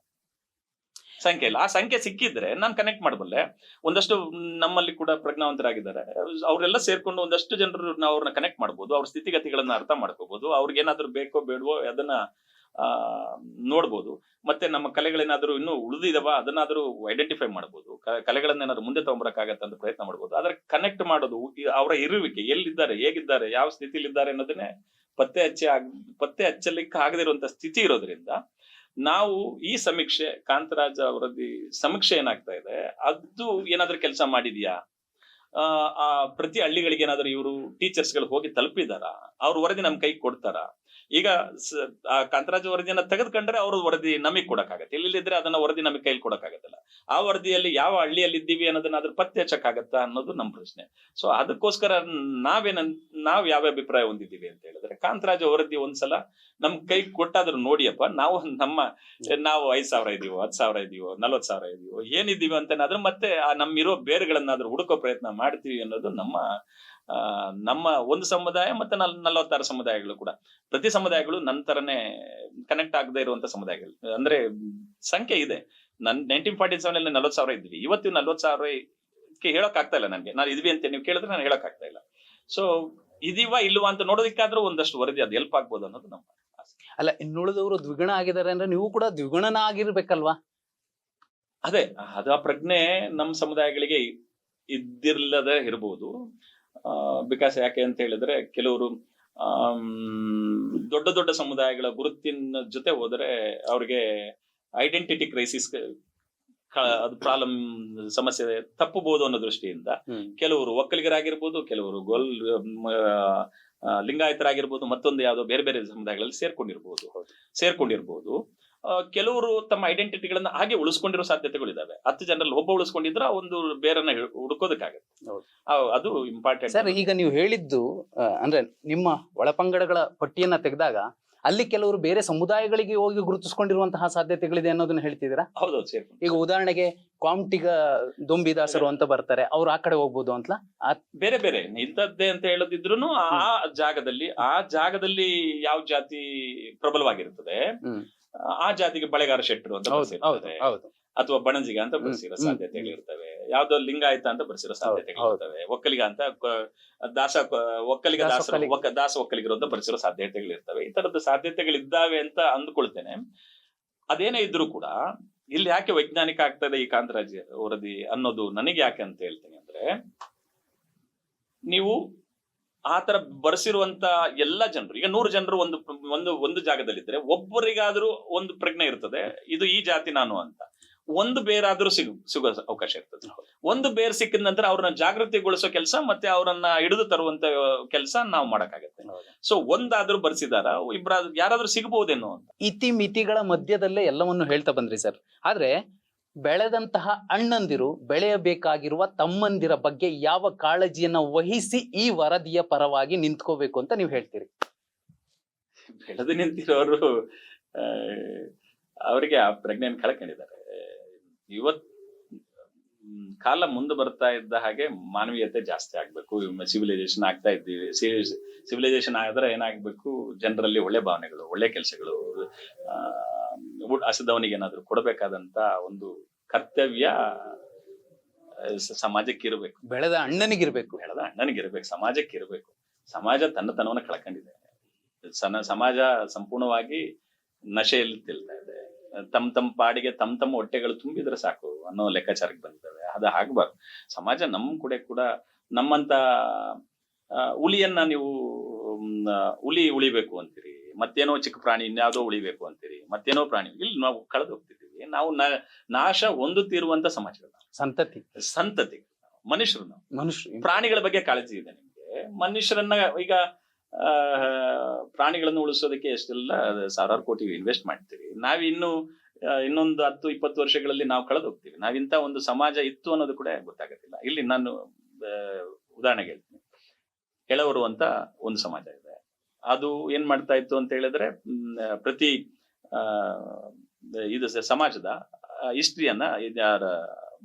ಸಂಖ್ಯೆ ಇಲ್ಲ. ಆ ಸಂಖ್ಯೆ ಸಿಕ್ಕಿದ್ರೆ ನಾನು ಕನೆಕ್ಟ್ ಮಾಡಬಲ್ಲೆ. ಒಂದಷ್ಟು ನಮ್ಮಲ್ಲಿ ಕೂಡ ಪ್ರಜ್ಞಾವಂತರಾಗಿದ್ದಾರೆ. ಅವರೆಲ್ಲ ಸೇರ್ಕೊಂಡು ಒಂದಷ್ಟು ಜನರು ನಾವು ಅವ್ರನ್ನ ಕನೆಕ್ಟ್ ಮಾಡ್ಬೋದು. ಅವ್ರ ಸ್ಥಿತಿಗತಿಗಳನ್ನ ಅರ್ಥ ಮಾಡ್ಕೋಬಹುದು ಅವ್ರಿಗೆ ಏನಾದ್ರು ಬೇಕೋ ಬೇಡವೋ ಅದನ್ನ ನೋಡ್ಬೋದು. ಮತ್ತೆ ನಮ್ಮ ಕಲೆಗಳೇನಾದ್ರೂ ಇನ್ನೂ ಉಳಿದಿದವ, ಅದನ್ನಾದ್ರೂ ಐಡೆಂಟಿಫೈ ಮಾಡ್ಬೋದು. ಕಲೆಗಳನ್ನ ಕಲೆಗಳನ್ನೇನಾದ್ರು ಮುಂದೆ ತಗೊಂಬರಕ್ಕಾಗತ್ತೆ ಅಂತ ಪ್ರಯತ್ನ ಮಾಡ್ಬೋದು. ಆದ್ರೆ ಕನೆಕ್ಟ್ ಮಾಡೋದು ಅವರ ಇರುವಿಕೆ, ಎಲ್ಲಿದ್ದಾರೆ, ಹೇಗಿದ್ದಾರೆ, ಯಾವ ಸ್ಥಿತಿಲಿದ್ದಾರೆ ಅನ್ನೋದನ್ನೇ ಪತ್ತೆ ಹಚ್ಚಿ ಆಗ್, ಪತ್ತೆ ಹಚ್ಚಲಿಕ್ಕೆ ಆಗದಿರುವಂತ ಸ್ಥಿತಿ ಇರೋದ್ರಿಂದ ನಾವು ಈ ಸಮೀಕ್ಷೆ ಕಾಂತರಾಜ ಅವರದ್ದು ಸಮೀಕ್ಷೆ ಏನಾಗ್ತಾ ಇದೆ? ಅದು ಏನಾದ್ರೂ ಕೆಲಸ ಮಾಡಿದ್ಯಾ? ಆ, ಪ್ರತಿ ಹಳ್ಳಿಗಳಿಗೆ ಏನಾದ್ರೂ ಇವರು ಟೀಚರ್ಸ್ಗಳು ಹೋಗಿ ತಲುಪಿದಾರ? ಅವ್ರ ವರದಿ ನಮ್ ಕೈ ಕೊಡ್ತಾರ? ಈಗ ಆ ಕಾಂತರಾಜ ವರದಿಯನ್ನ ತೆಗೆದುಕೊಂಡ್ರೆ ಅವ್ರ ವರದಿ ನಮಗೆ ಕೊಡಕ್ಕಾಗತ್ತೆ. ಇಲ್ಲಿದ್ರೆ ಅದನ್ನ ವರದಿ ನಮಗೆ ಕೈಲಿ ಕೊಡಕ್ಕಾಗತ್ತಲ್ಲ. ಆ ವರದಿಯಲ್ಲಿ ಯಾವ ಹಳ್ಳಿಯಲ್ಲಿ ಇದ್ದೀವಿ ಅನ್ನೋದನ್ನ ಅದ್ರ ಪತ್ತೆ ಹಚ್ಚಕ್ಕಾಗತ್ತಾ ಅನ್ನೋದು ನಮ್ಮ ಪ್ರಶ್ನೆ. ಸೊ ಅದಕ್ಕೋಸ್ಕರ ನಾವೇನ ನಾವ್ ಯಾವ ಅಭಿಪ್ರಾಯ ಹೊಂದಿದ್ದೀವಿ ಅಂತ ಹೇಳಿದ್ರೆ ಕಾಂತರಾಜ ವರದಿ ಒಂದ್ಸಲ ನಮ್ ಕೈ ಕೊಟ್ಟಾದ್ರೂ ನೋಡಿಯಪ್ಪ ನಾವು ನಮ್ಮ ನಾವು ಐದ್ ಸಾವಿರ ಇದೀವೋ ಹತ್ ಸಾವಿರ ಇದೀವೋ ನಲ್ವತ್ ಸಾವಿರ ಇದೀವೋ ಏನಿದೀವಿ ಅಂತನಾದ್ರೂ ಮತ್ತೆ ಆ ನಮ್ಮಿರೋ ಬೇರ್ಗಳನ್ನಾದ್ರೂ ಹುಡುಕೋ ಪ್ರಯತ್ನ ಮಾಡ್ತೀವಿ ಅನ್ನೋದು ನಮ್ಮ ನಮ್ಮ ಒಂದು ಸಮುದಾಯ ಮತ್ತೆ ನಲ್ ನಲವತ್ತಾರು ಸಮುದಾಯಗಳು ಕೂಡ. ಪ್ರತಿ ಸಮುದಾಯಗಳು ನಂತರನೇ ಕನೆಕ್ಟ್ ಆಗದೆ ಇರುವಂತ ಸಮುದಾಯಗಳು. ಅಂದ್ರೆ ಸಂಖ್ಯೆ ಇದೆ. ನನ್ ನೈನ್ಟೀನ್ ಫಾರ್ಟಿ ಸೆವೆನ್ ಅಲ್ಲಿ ನಲ್ವತ್ ಸಾವಿರ ಇದ್ವಿ. ಇವತ್ತು ನಲ್ವತ್ ಸಾವಿರಕ್ಕೆ ಹೇಳಕ್ ಆಗ್ತಾ ಇಲ್ಲ ನನ್ಗೆ. ನಾನು ಇದ್ವಿ ಅಂತ ನೀವು ಕೇಳಿದ್ರೆ ನಾನು ಹೇಳಕ್ ಆಗ್ತಾ ಇಲ್ಲ. ಸೊ ಇದೀವಾ ಇಲ್ವಾ ಅಂತ ನೋಡೋದಕ್ಕಾದ್ರೂ ಒಂದಷ್ಟು ವರದಿ ಅದು ಹೆಲ್ಪ್ ಆಗ್ಬೋದು ಅನ್ನೋದು ನಮ್ಮ. ಅಲ್ಲ ಇನ್ನುಳಿದವರು ದ್ವಿಗುಣ ಆಗಿದ್ದಾರೆ ಅಂದ್ರೆ ನೀವು ಕೂಡ ದ್ವಿಗುಣನ ಆಗಿರ್ಬೇಕಲ್ವಾ ಅದೇ ಅದು ಆ ಪ್ರಜ್ಞೆ ನಮ್ಮ ಸಮುದಾಯಗಳಿಗೆ ಇದ್ದಿರ್ಲದೆ ಇರಬಹುದು ಬಿಕಾಸ್ ಯಾಕೆ ಅಂತ ಹೇಳಿದ್ರೆ ಕೆಲವರು ದೊಡ್ಡ ದೊಡ್ಡ ಸಮುದಾಯಗಳ ಗುರುತಿನ ಜೊತೆ ಹೋದರೆ ಅವ್ರಿಗೆ ಐಡೆಂಟಿಟಿ ಕ್ರೈಸಿಸ್ ಅದು ಪ್ರಾಬ್ಲಮ್ ಸಮಸ್ಯೆ ತಪ್ಪಬಹುದು ಅನ್ನೋ ದೃಷ್ಟಿಯಿಂದ ಕೆಲವರು ಒಕ್ಕಲಿಗರಾಗಿರ್ಬೋದು ಕೆಲವರು ಗೋಲ್ ಲಿಂಗಾಯತರಾಗಿರ್ಬೋದು ಮತ್ತೊಂದು ಯಾವುದೋ ಬೇರೆ ಬೇರೆ ಸಮುದಾಯಗಳಲ್ಲಿ ಸೇರ್ಕೊಂಡಿರ್ಬೋದು. ಸೇರ್ಕೊಂಡಿರ್ಬೋದು. ಕೆಲವರು ತಮ್ಮ ಐಡೆಂಟಿಟಿಗಳನ್ನ ಹಾಗೆ ಉಳಿಸ್ಕೊಂಡಿರೋ ಸಾಧ್ಯತೆಗಳಿದಾವೆ. ಹತ್ತು ಜನರಲ್ಲಿ ಒಬ್ಬ ಉಳಿಸ್ಕೊಂಡಿದ್ರೆ ಒಂದು ಬೇರನ್ನ ಹುಡುಕೋದಕ್ಕಾಗುತ್ತೆ. ಅದು ಇಂಪಾರ್ಟೆಂಟ್ ಸರ್ ಈಗ ನೀವು ಹೇಳಿದ್ದು ಅಂದ್ರೆ ನಿಮ್ಮ ಒಳಪಂಗಡಗಳ ಪಟ್ಟಿಯನ್ನ ತೆಗೆದಾಗ ಅಲ್ಲಿ ಕೆಲವರು ಬೇರೆ ಸಮುದಾಯಗಳಿಗೆ ಹೋಗಿ ಗುರುತಿಸಿಕೊಂಡಿರುವಂತಹ ಸಾಧ್ಯತೆಗಳಿದೆ ಅನ್ನೋದನ್ನ ಹೇಳ್ತಿದ್ದೀರಾ? ಹೌದೌದು ಸರ್. ಈಗ ಉದಾಹರಣೆಗೆ ಕಾಮ್ಟಿಗ ದೊಂಬಿದಾಸರು ಅಂತ ಬರ್ತಾರೆ ಅವ್ರು ಆ ಕಡೆ ಹೋಗ್ಬೋದು ಅಂತ ಬೇರೆ ಬೇರೆ ಇಂಥದ್ದೇ ಅಂತ ಹೇಳದಿದ್ರು ಆ ಜಾಗದಲ್ಲಿ ಆ ಜಾಗದಲ್ಲಿ ಯಾವ ಜಾತಿ ಪ್ರಬಲವಾಗಿರ್ತದೆ. ಆ ಜಾತಿಗೆ ಬಳೆಗಾರ ಶೆಟ್ಟರು ಅಂತ ಬರ್ಸಿರ್ತಾರೆ. ಅಥವಾ ಬಣಜಿಗ ಅಂತ ಬರ್ಸಿರೋ ಸಾಧ್ಯತೆಗಳು ಇರ್ತವೆ. ಸಾಧ್ಯತೆಗಳಿರ್ತವೆ ಯಾವ್ದೋ ಲಿಂಗಾಯತ ಅಂತ ಬರ್ಸಿರೋ ಸಾಧ್ಯತೆಗಳು ಇರ್ತವೆ. ಒಕ್ಕಲಿಗ ಅಂತ ದಾಸ ಒಕ್ಕಲಿಗ ದಾಸ ದಾಸ ಒಕ್ಕಲಿಗರು ಅಂತ ಬರ್ಸಿರೋ ಸಾಧ್ಯತೆಗಳು ಇರ್ತವೆ. ಈ ತರದ ಸಾಧ್ಯತೆಗಳಿದ್ದಾವೆ ಅಂತ ಅಂದ್ಕೊಳ್ತೇನೆ. ಅದೇನೇ ಇದ್ರೂ ಕೂಡ ಇಲ್ಲಿ ಯಾಕೆ ವೈಜ್ಞಾನಿಕ ಆಗ್ತದೆ ಈ ಕಾಂತರಾಜ್ ವರದಿ ಅನ್ನೋದು ನನಗೆ ಯಾಕೆ ಅಂತ ಹೇಳ್ತೀನಿ ಅಂದ್ರೆ ನೀವು ಆ ತರ ಬರ್ಸಿರುವಂತ ಎಲ್ಲ ಜನರು ಈಗ ನೂರು ಜನರು ಒಂದು ಒಂದು ಒಂದು ಜಾಗದಲ್ಲಿದ್ರೆ ಒಬ್ಬರಿಗಾದ್ರೂ ಒಂದು ಪ್ರಜ್ಞೆ ಇರ್ತದೆ ಇದು ಈ ಜಾತಿ ನಾನು ಅಂತ. ಒಂದು ಬೇರಾದ್ರೂ ಸಿಗ ಸಿಗೋ ಅವಕಾಶ ಇರ್ತದೆ. ಒಂದು ಬೇರ್ ಸಿಕ್ಕಿದ ನಂತರ ಅವ್ರನ್ನ ಜಾಗೃತಿಗೊಳಿಸೋ ಕೆಲಸ ಮತ್ತೆ ಅವರನ್ನ ಹಿಡಿದು ತರುವಂತ ಕೆಲಸ ನಾವು ಮಾಡಕ್ಕಾಗತ್ತೆ. ಸೊ ಒಂದಾದ್ರೂ ಬರ್ಸಿದಾರ ಇಬ್ಬರಾದ್ರೂ ಯಾರಾದ್ರೂ ಸಿಗಬಹುದೇನೋ ಅಂತ. ಇತಿ ಮಿತಿಗಳ ಮಧ್ಯದಲ್ಲೇ ಎಲ್ಲವನ್ನು ಹೇಳ್ತಾ ಬಂದ್ರಿ ಸರ್. ಆದ್ರೆ ಬೆಳೆದಂತಹ ಅಣ್ಣಂದಿರು ಬೆಳೆಯಬೇಕಾಗಿರುವ ತಮ್ಮಂದಿರ ಬಗ್ಗೆ ಯಾವ ಕಾಳಜಿಯನ್ನ ವಹಿಸಿ ಈ ವರದಿಯ ಪರವಾಗಿ ನಿಂತ್ಕೋಬೇಕು ಅಂತ ನೀವು ಹೇಳ್ತೀರಿ? ಬೆಳೆದು ನಿಂತಿರೋರು ಅವರಿಗೆ ಆ ಪ್ರಜ್ಞೆಯನ್ನು ಕಳ್ಕೊಂಡಿದ್ದಾರೆ. ಇವತ್ ಕಾಲ ಮುಂದೆ ಬರ್ತಾ ಇದ್ದ ಹಾಗೆ ಮಾನವೀಯತೆ ಜಾಸ್ತಿ ಆಗ್ಬೇಕು. ಸಿವಿಲೈಸೇಷನ್ ಆಗ್ತಾ ಇದ್ದೀವಿ. ಸಿವಿಲೈಸೇಷನ್ ಆದ್ರೆ ಏನಾಗ್ಬೇಕು? ಜನರಲ್ಲಿ ಒಳ್ಳೆ ಭಾವನೆಗಳು, ಒಳ್ಳೆ ಕೆಲಸಗಳು ಹಸಿದವನಿಗೆ ಏನಾದ್ರು ಕೊಡಬೇಕಾದಂತ ಒಂದು ಕರ್ತವ್ಯ ಸಮಾಜಕ್ಕೆ ಇರಬೇಕು ಬೆಳೆದ ಅಣ್ಣನಿಗಿರ್ಬೇಕು. ಬೆಳೆದ ಅಣ್ಣನಿಗಿರ್ಬೇಕು ಸಮಾಜಕ್ಕೆ ಇರಬೇಕು ಸಮಾಜ ತನ್ನತನವನ್ನ ಕಳ್ಕೊಂಡಿದೆ. ಸನ ಸಮಾಜ ಸಂಪೂರ್ಣವಾಗಿ ನಶೆಯಲ್ಲಿ ತಿಳ್ತಾ ಇದೆ. ತಮ್ ತಮ್ಮ ಪಾಡಿಗೆ ತಮ್ಮ ತಮ್ಮ ಹೊಟ್ಟೆಗಳು ತುಂಬಿದ್ರೆ ಸಾಕು ಅನ್ನೋ ಲೆಕ್ಕಾಚಾರಕ್ಕೆ ಬಂದಿದ್ದಾವೆ. ಅದು ಆಗ್ಬಾರ್ದು. ಸಮಾಜ ನಮ್ ಕೂಡ ಕೂಡ ನಮ್ಮಂತ ಹುಲಿಯನ್ನ ನೀವು ಹುಲಿ ಉಳಿಬೇಕು ಅಂತೀರಿ. ಮತ್ತೇನೋ ಚಿಕ್ಕ ಪ್ರಾಣಿ ಇನ್ಯಾವುದೋ ಉಳಿಬೇಕು ಅಂತೀರಿ. ಮತ್ತೇನೋ ಪ್ರಾಣಿ. ಇಲ್ಲಿ ನಾವು ಕಳೆದು ಹೋಗ್ತಿದ್ದೀವಿ. ನಾವು ನ- ನಾಶ ಹೊಂದುತ್ತಿರುವಂತ ಸಮಾಜಗಳು ಸಂತತಿ. ಸಂತತಿ. ಮನುಷ್ಯರು ನಾವು. ಮನುಷ್ಯ ಪ್ರಾಣಿಗಳ ಬಗ್ಗೆ ಕಾಳಜಿ ಇದೆ ನಿಮ್ಗೆ. ಮನುಷ್ಯರನ್ನ ಈಗ ಆ, ಪ್ರಾಣಿಗಳನ್ನು ಉಳಿಸೋದಕ್ಕೆ ಎಷ್ಟೆಲ್ಲ ಸಾವಿರಾರು ಕೋಟಿ ಇನ್ವೆಸ್ಟ್ ಮಾಡ್ತೀವಿ ನಾವಿನ್ನು ಇನ್ನು ಇನ್ನೊಂದು ಹತ್ತು ಇಪ್ಪತ್ತು ವರ್ಷಗಳಲ್ಲಿ ನಾವು ಕಳೆದು ಹೋಗ್ತೀವಿ. ನಾವಿಂತ ಒಂದು ಸಮಾಜ ಇತ್ತು ಅನ್ನೋದು ಕೂಡ ಗೊತ್ತಾಗತ್ತಿಲ್ಲ. ಇಲ್ಲಿ ನಾನು ಉದಾಹರಣೆಗೆ ಹೇಳ್ತೀನಿ. ಕೆಳವರು ಅಂತ ಒಂದು ಸಮಾಜ ಇದೆ. ಅದು ಏನ್ ಮಾಡ್ತಾ ಇತ್ತು ಅಂತ ಹೇಳಿದ್ರೆ ಪ್ರತಿ ಇದು ಸಮಾಜದ ಹಿಸ್ಟ್ರಿಯನ್ನ ಇದರ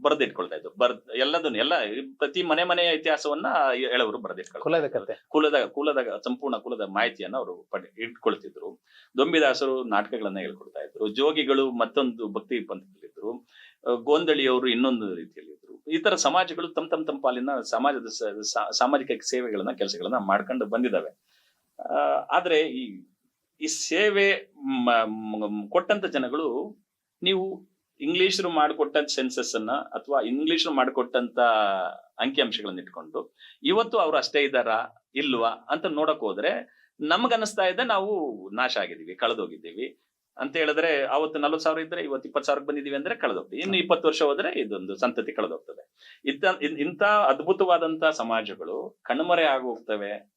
ಬರೆದಿಟ್ಕೊಳ್ತಾ ಇದ್ರು ಬರ್ ಎಲ್ಲದನ್ನು ಎಲ್ಲ ಪ್ರತಿ ಮನೆ ಮನೆಯ ಇತಿಹಾಸವನ್ನ ಎಳವರು ಬರೆದಿಟ್ಕೊಳ್ತಾರೆ ಕುಲದ ಕುಲದ ಸಂಪೂರ್ಣ ಕುಲದ ಮಾಹಿತಿಯನ್ನ ಅವರು ಪಡೆ ಇಟ್ಕೊಳ್ತಿದ್ರು. ದೊಂಬಿದಾಸರು ನಾಟಕಗಳನ್ನ ಹೇಳ್ಕೊಡ್ತಾ ಇದ್ರು. ಜೋಗಿಗಳು ಮತ್ತೊಂದು ಭಕ್ತಿ ಪಂಥದಲ್ಲಿದ್ರು. ಗೋಂದಳಿಯವರು ಇನ್ನೊಂದು ರೀತಿಯಲ್ಲಿದ್ರು. ಈ ತರ ಸಮಾಜಗಳು ತಮ್ಮ ತಮ್ಮ ತಮ್ಮ ಪಾಲಿನ ಸಮಾಜದ ಸಾಮಾಜಿಕ ಸೇವೆಗಳನ್ನ ಕೆಲಸಗಳನ್ನ ಮಾಡ್ಕೊಂಡು ಬಂದಿದ್ದಾವೆ ಆದ್ರೆ ಈ ಈ ಸೇವೆ ಕೊಟ್ಟಂತ ಜನಗಳು ನೀವು ಇಂಗ್ಲಿಷರು ಮಾಡಿಕೊಟ್ಟಂತ ಸೆನ್ಸಸ್ ಅನ್ನ ಅಥವಾ ಇಂಗ್ಲಿಷರು ಮಾಡಿಕೊಟ್ಟಂತ ಅಂಕಿಅಂಶಗಳನ್ನ ಇಟ್ಕೊಂಡು ಇವತ್ತು ಅವ್ರು ಅಷ್ಟೇ ಇದ್ದಾರಾ ಇಲ್ವಾ ಅಂತ ನೋಡಕ್ ಹೋದ್ರೆ ನಮ್ಗನ್ನಿಸ್ತಾ ಇದೆ ನಾವು ನಾಶ ಆಗಿದ್ದೀವಿ ಕಳೆದೋಗಿದ್ದೀವಿ. ಅಂತ ಹೇಳಿದ್ರೆ ಅವತ್ತು ನಲ್ವತ್ತು ಸಾವಿರ ಇದ್ರೆ ಇವತ್ತು ಇಪ್ಪತ್ತು ಸಾವಿರಕ್ಕೆ ಬಂದಿದೀವಿ ಅಂದ್ರೆ ಕಳೆದೋಗ್ತೀವಿ. ಇನ್ನು ಇಪ್ಪತ್ತು ವರ್ಷ ಹೋದ್ರೆ ಇದೊಂದು ಸಂತತಿ ಕಳೆದೋಗ್ತದೆ. ಇತ್ತ ಇಂಥ ಅದ್ಭುತವಾದಂತ ಸಮಾಜಗಳು ಕಣ್ಮರೆ ಆಗೋಗ್ತವೆ.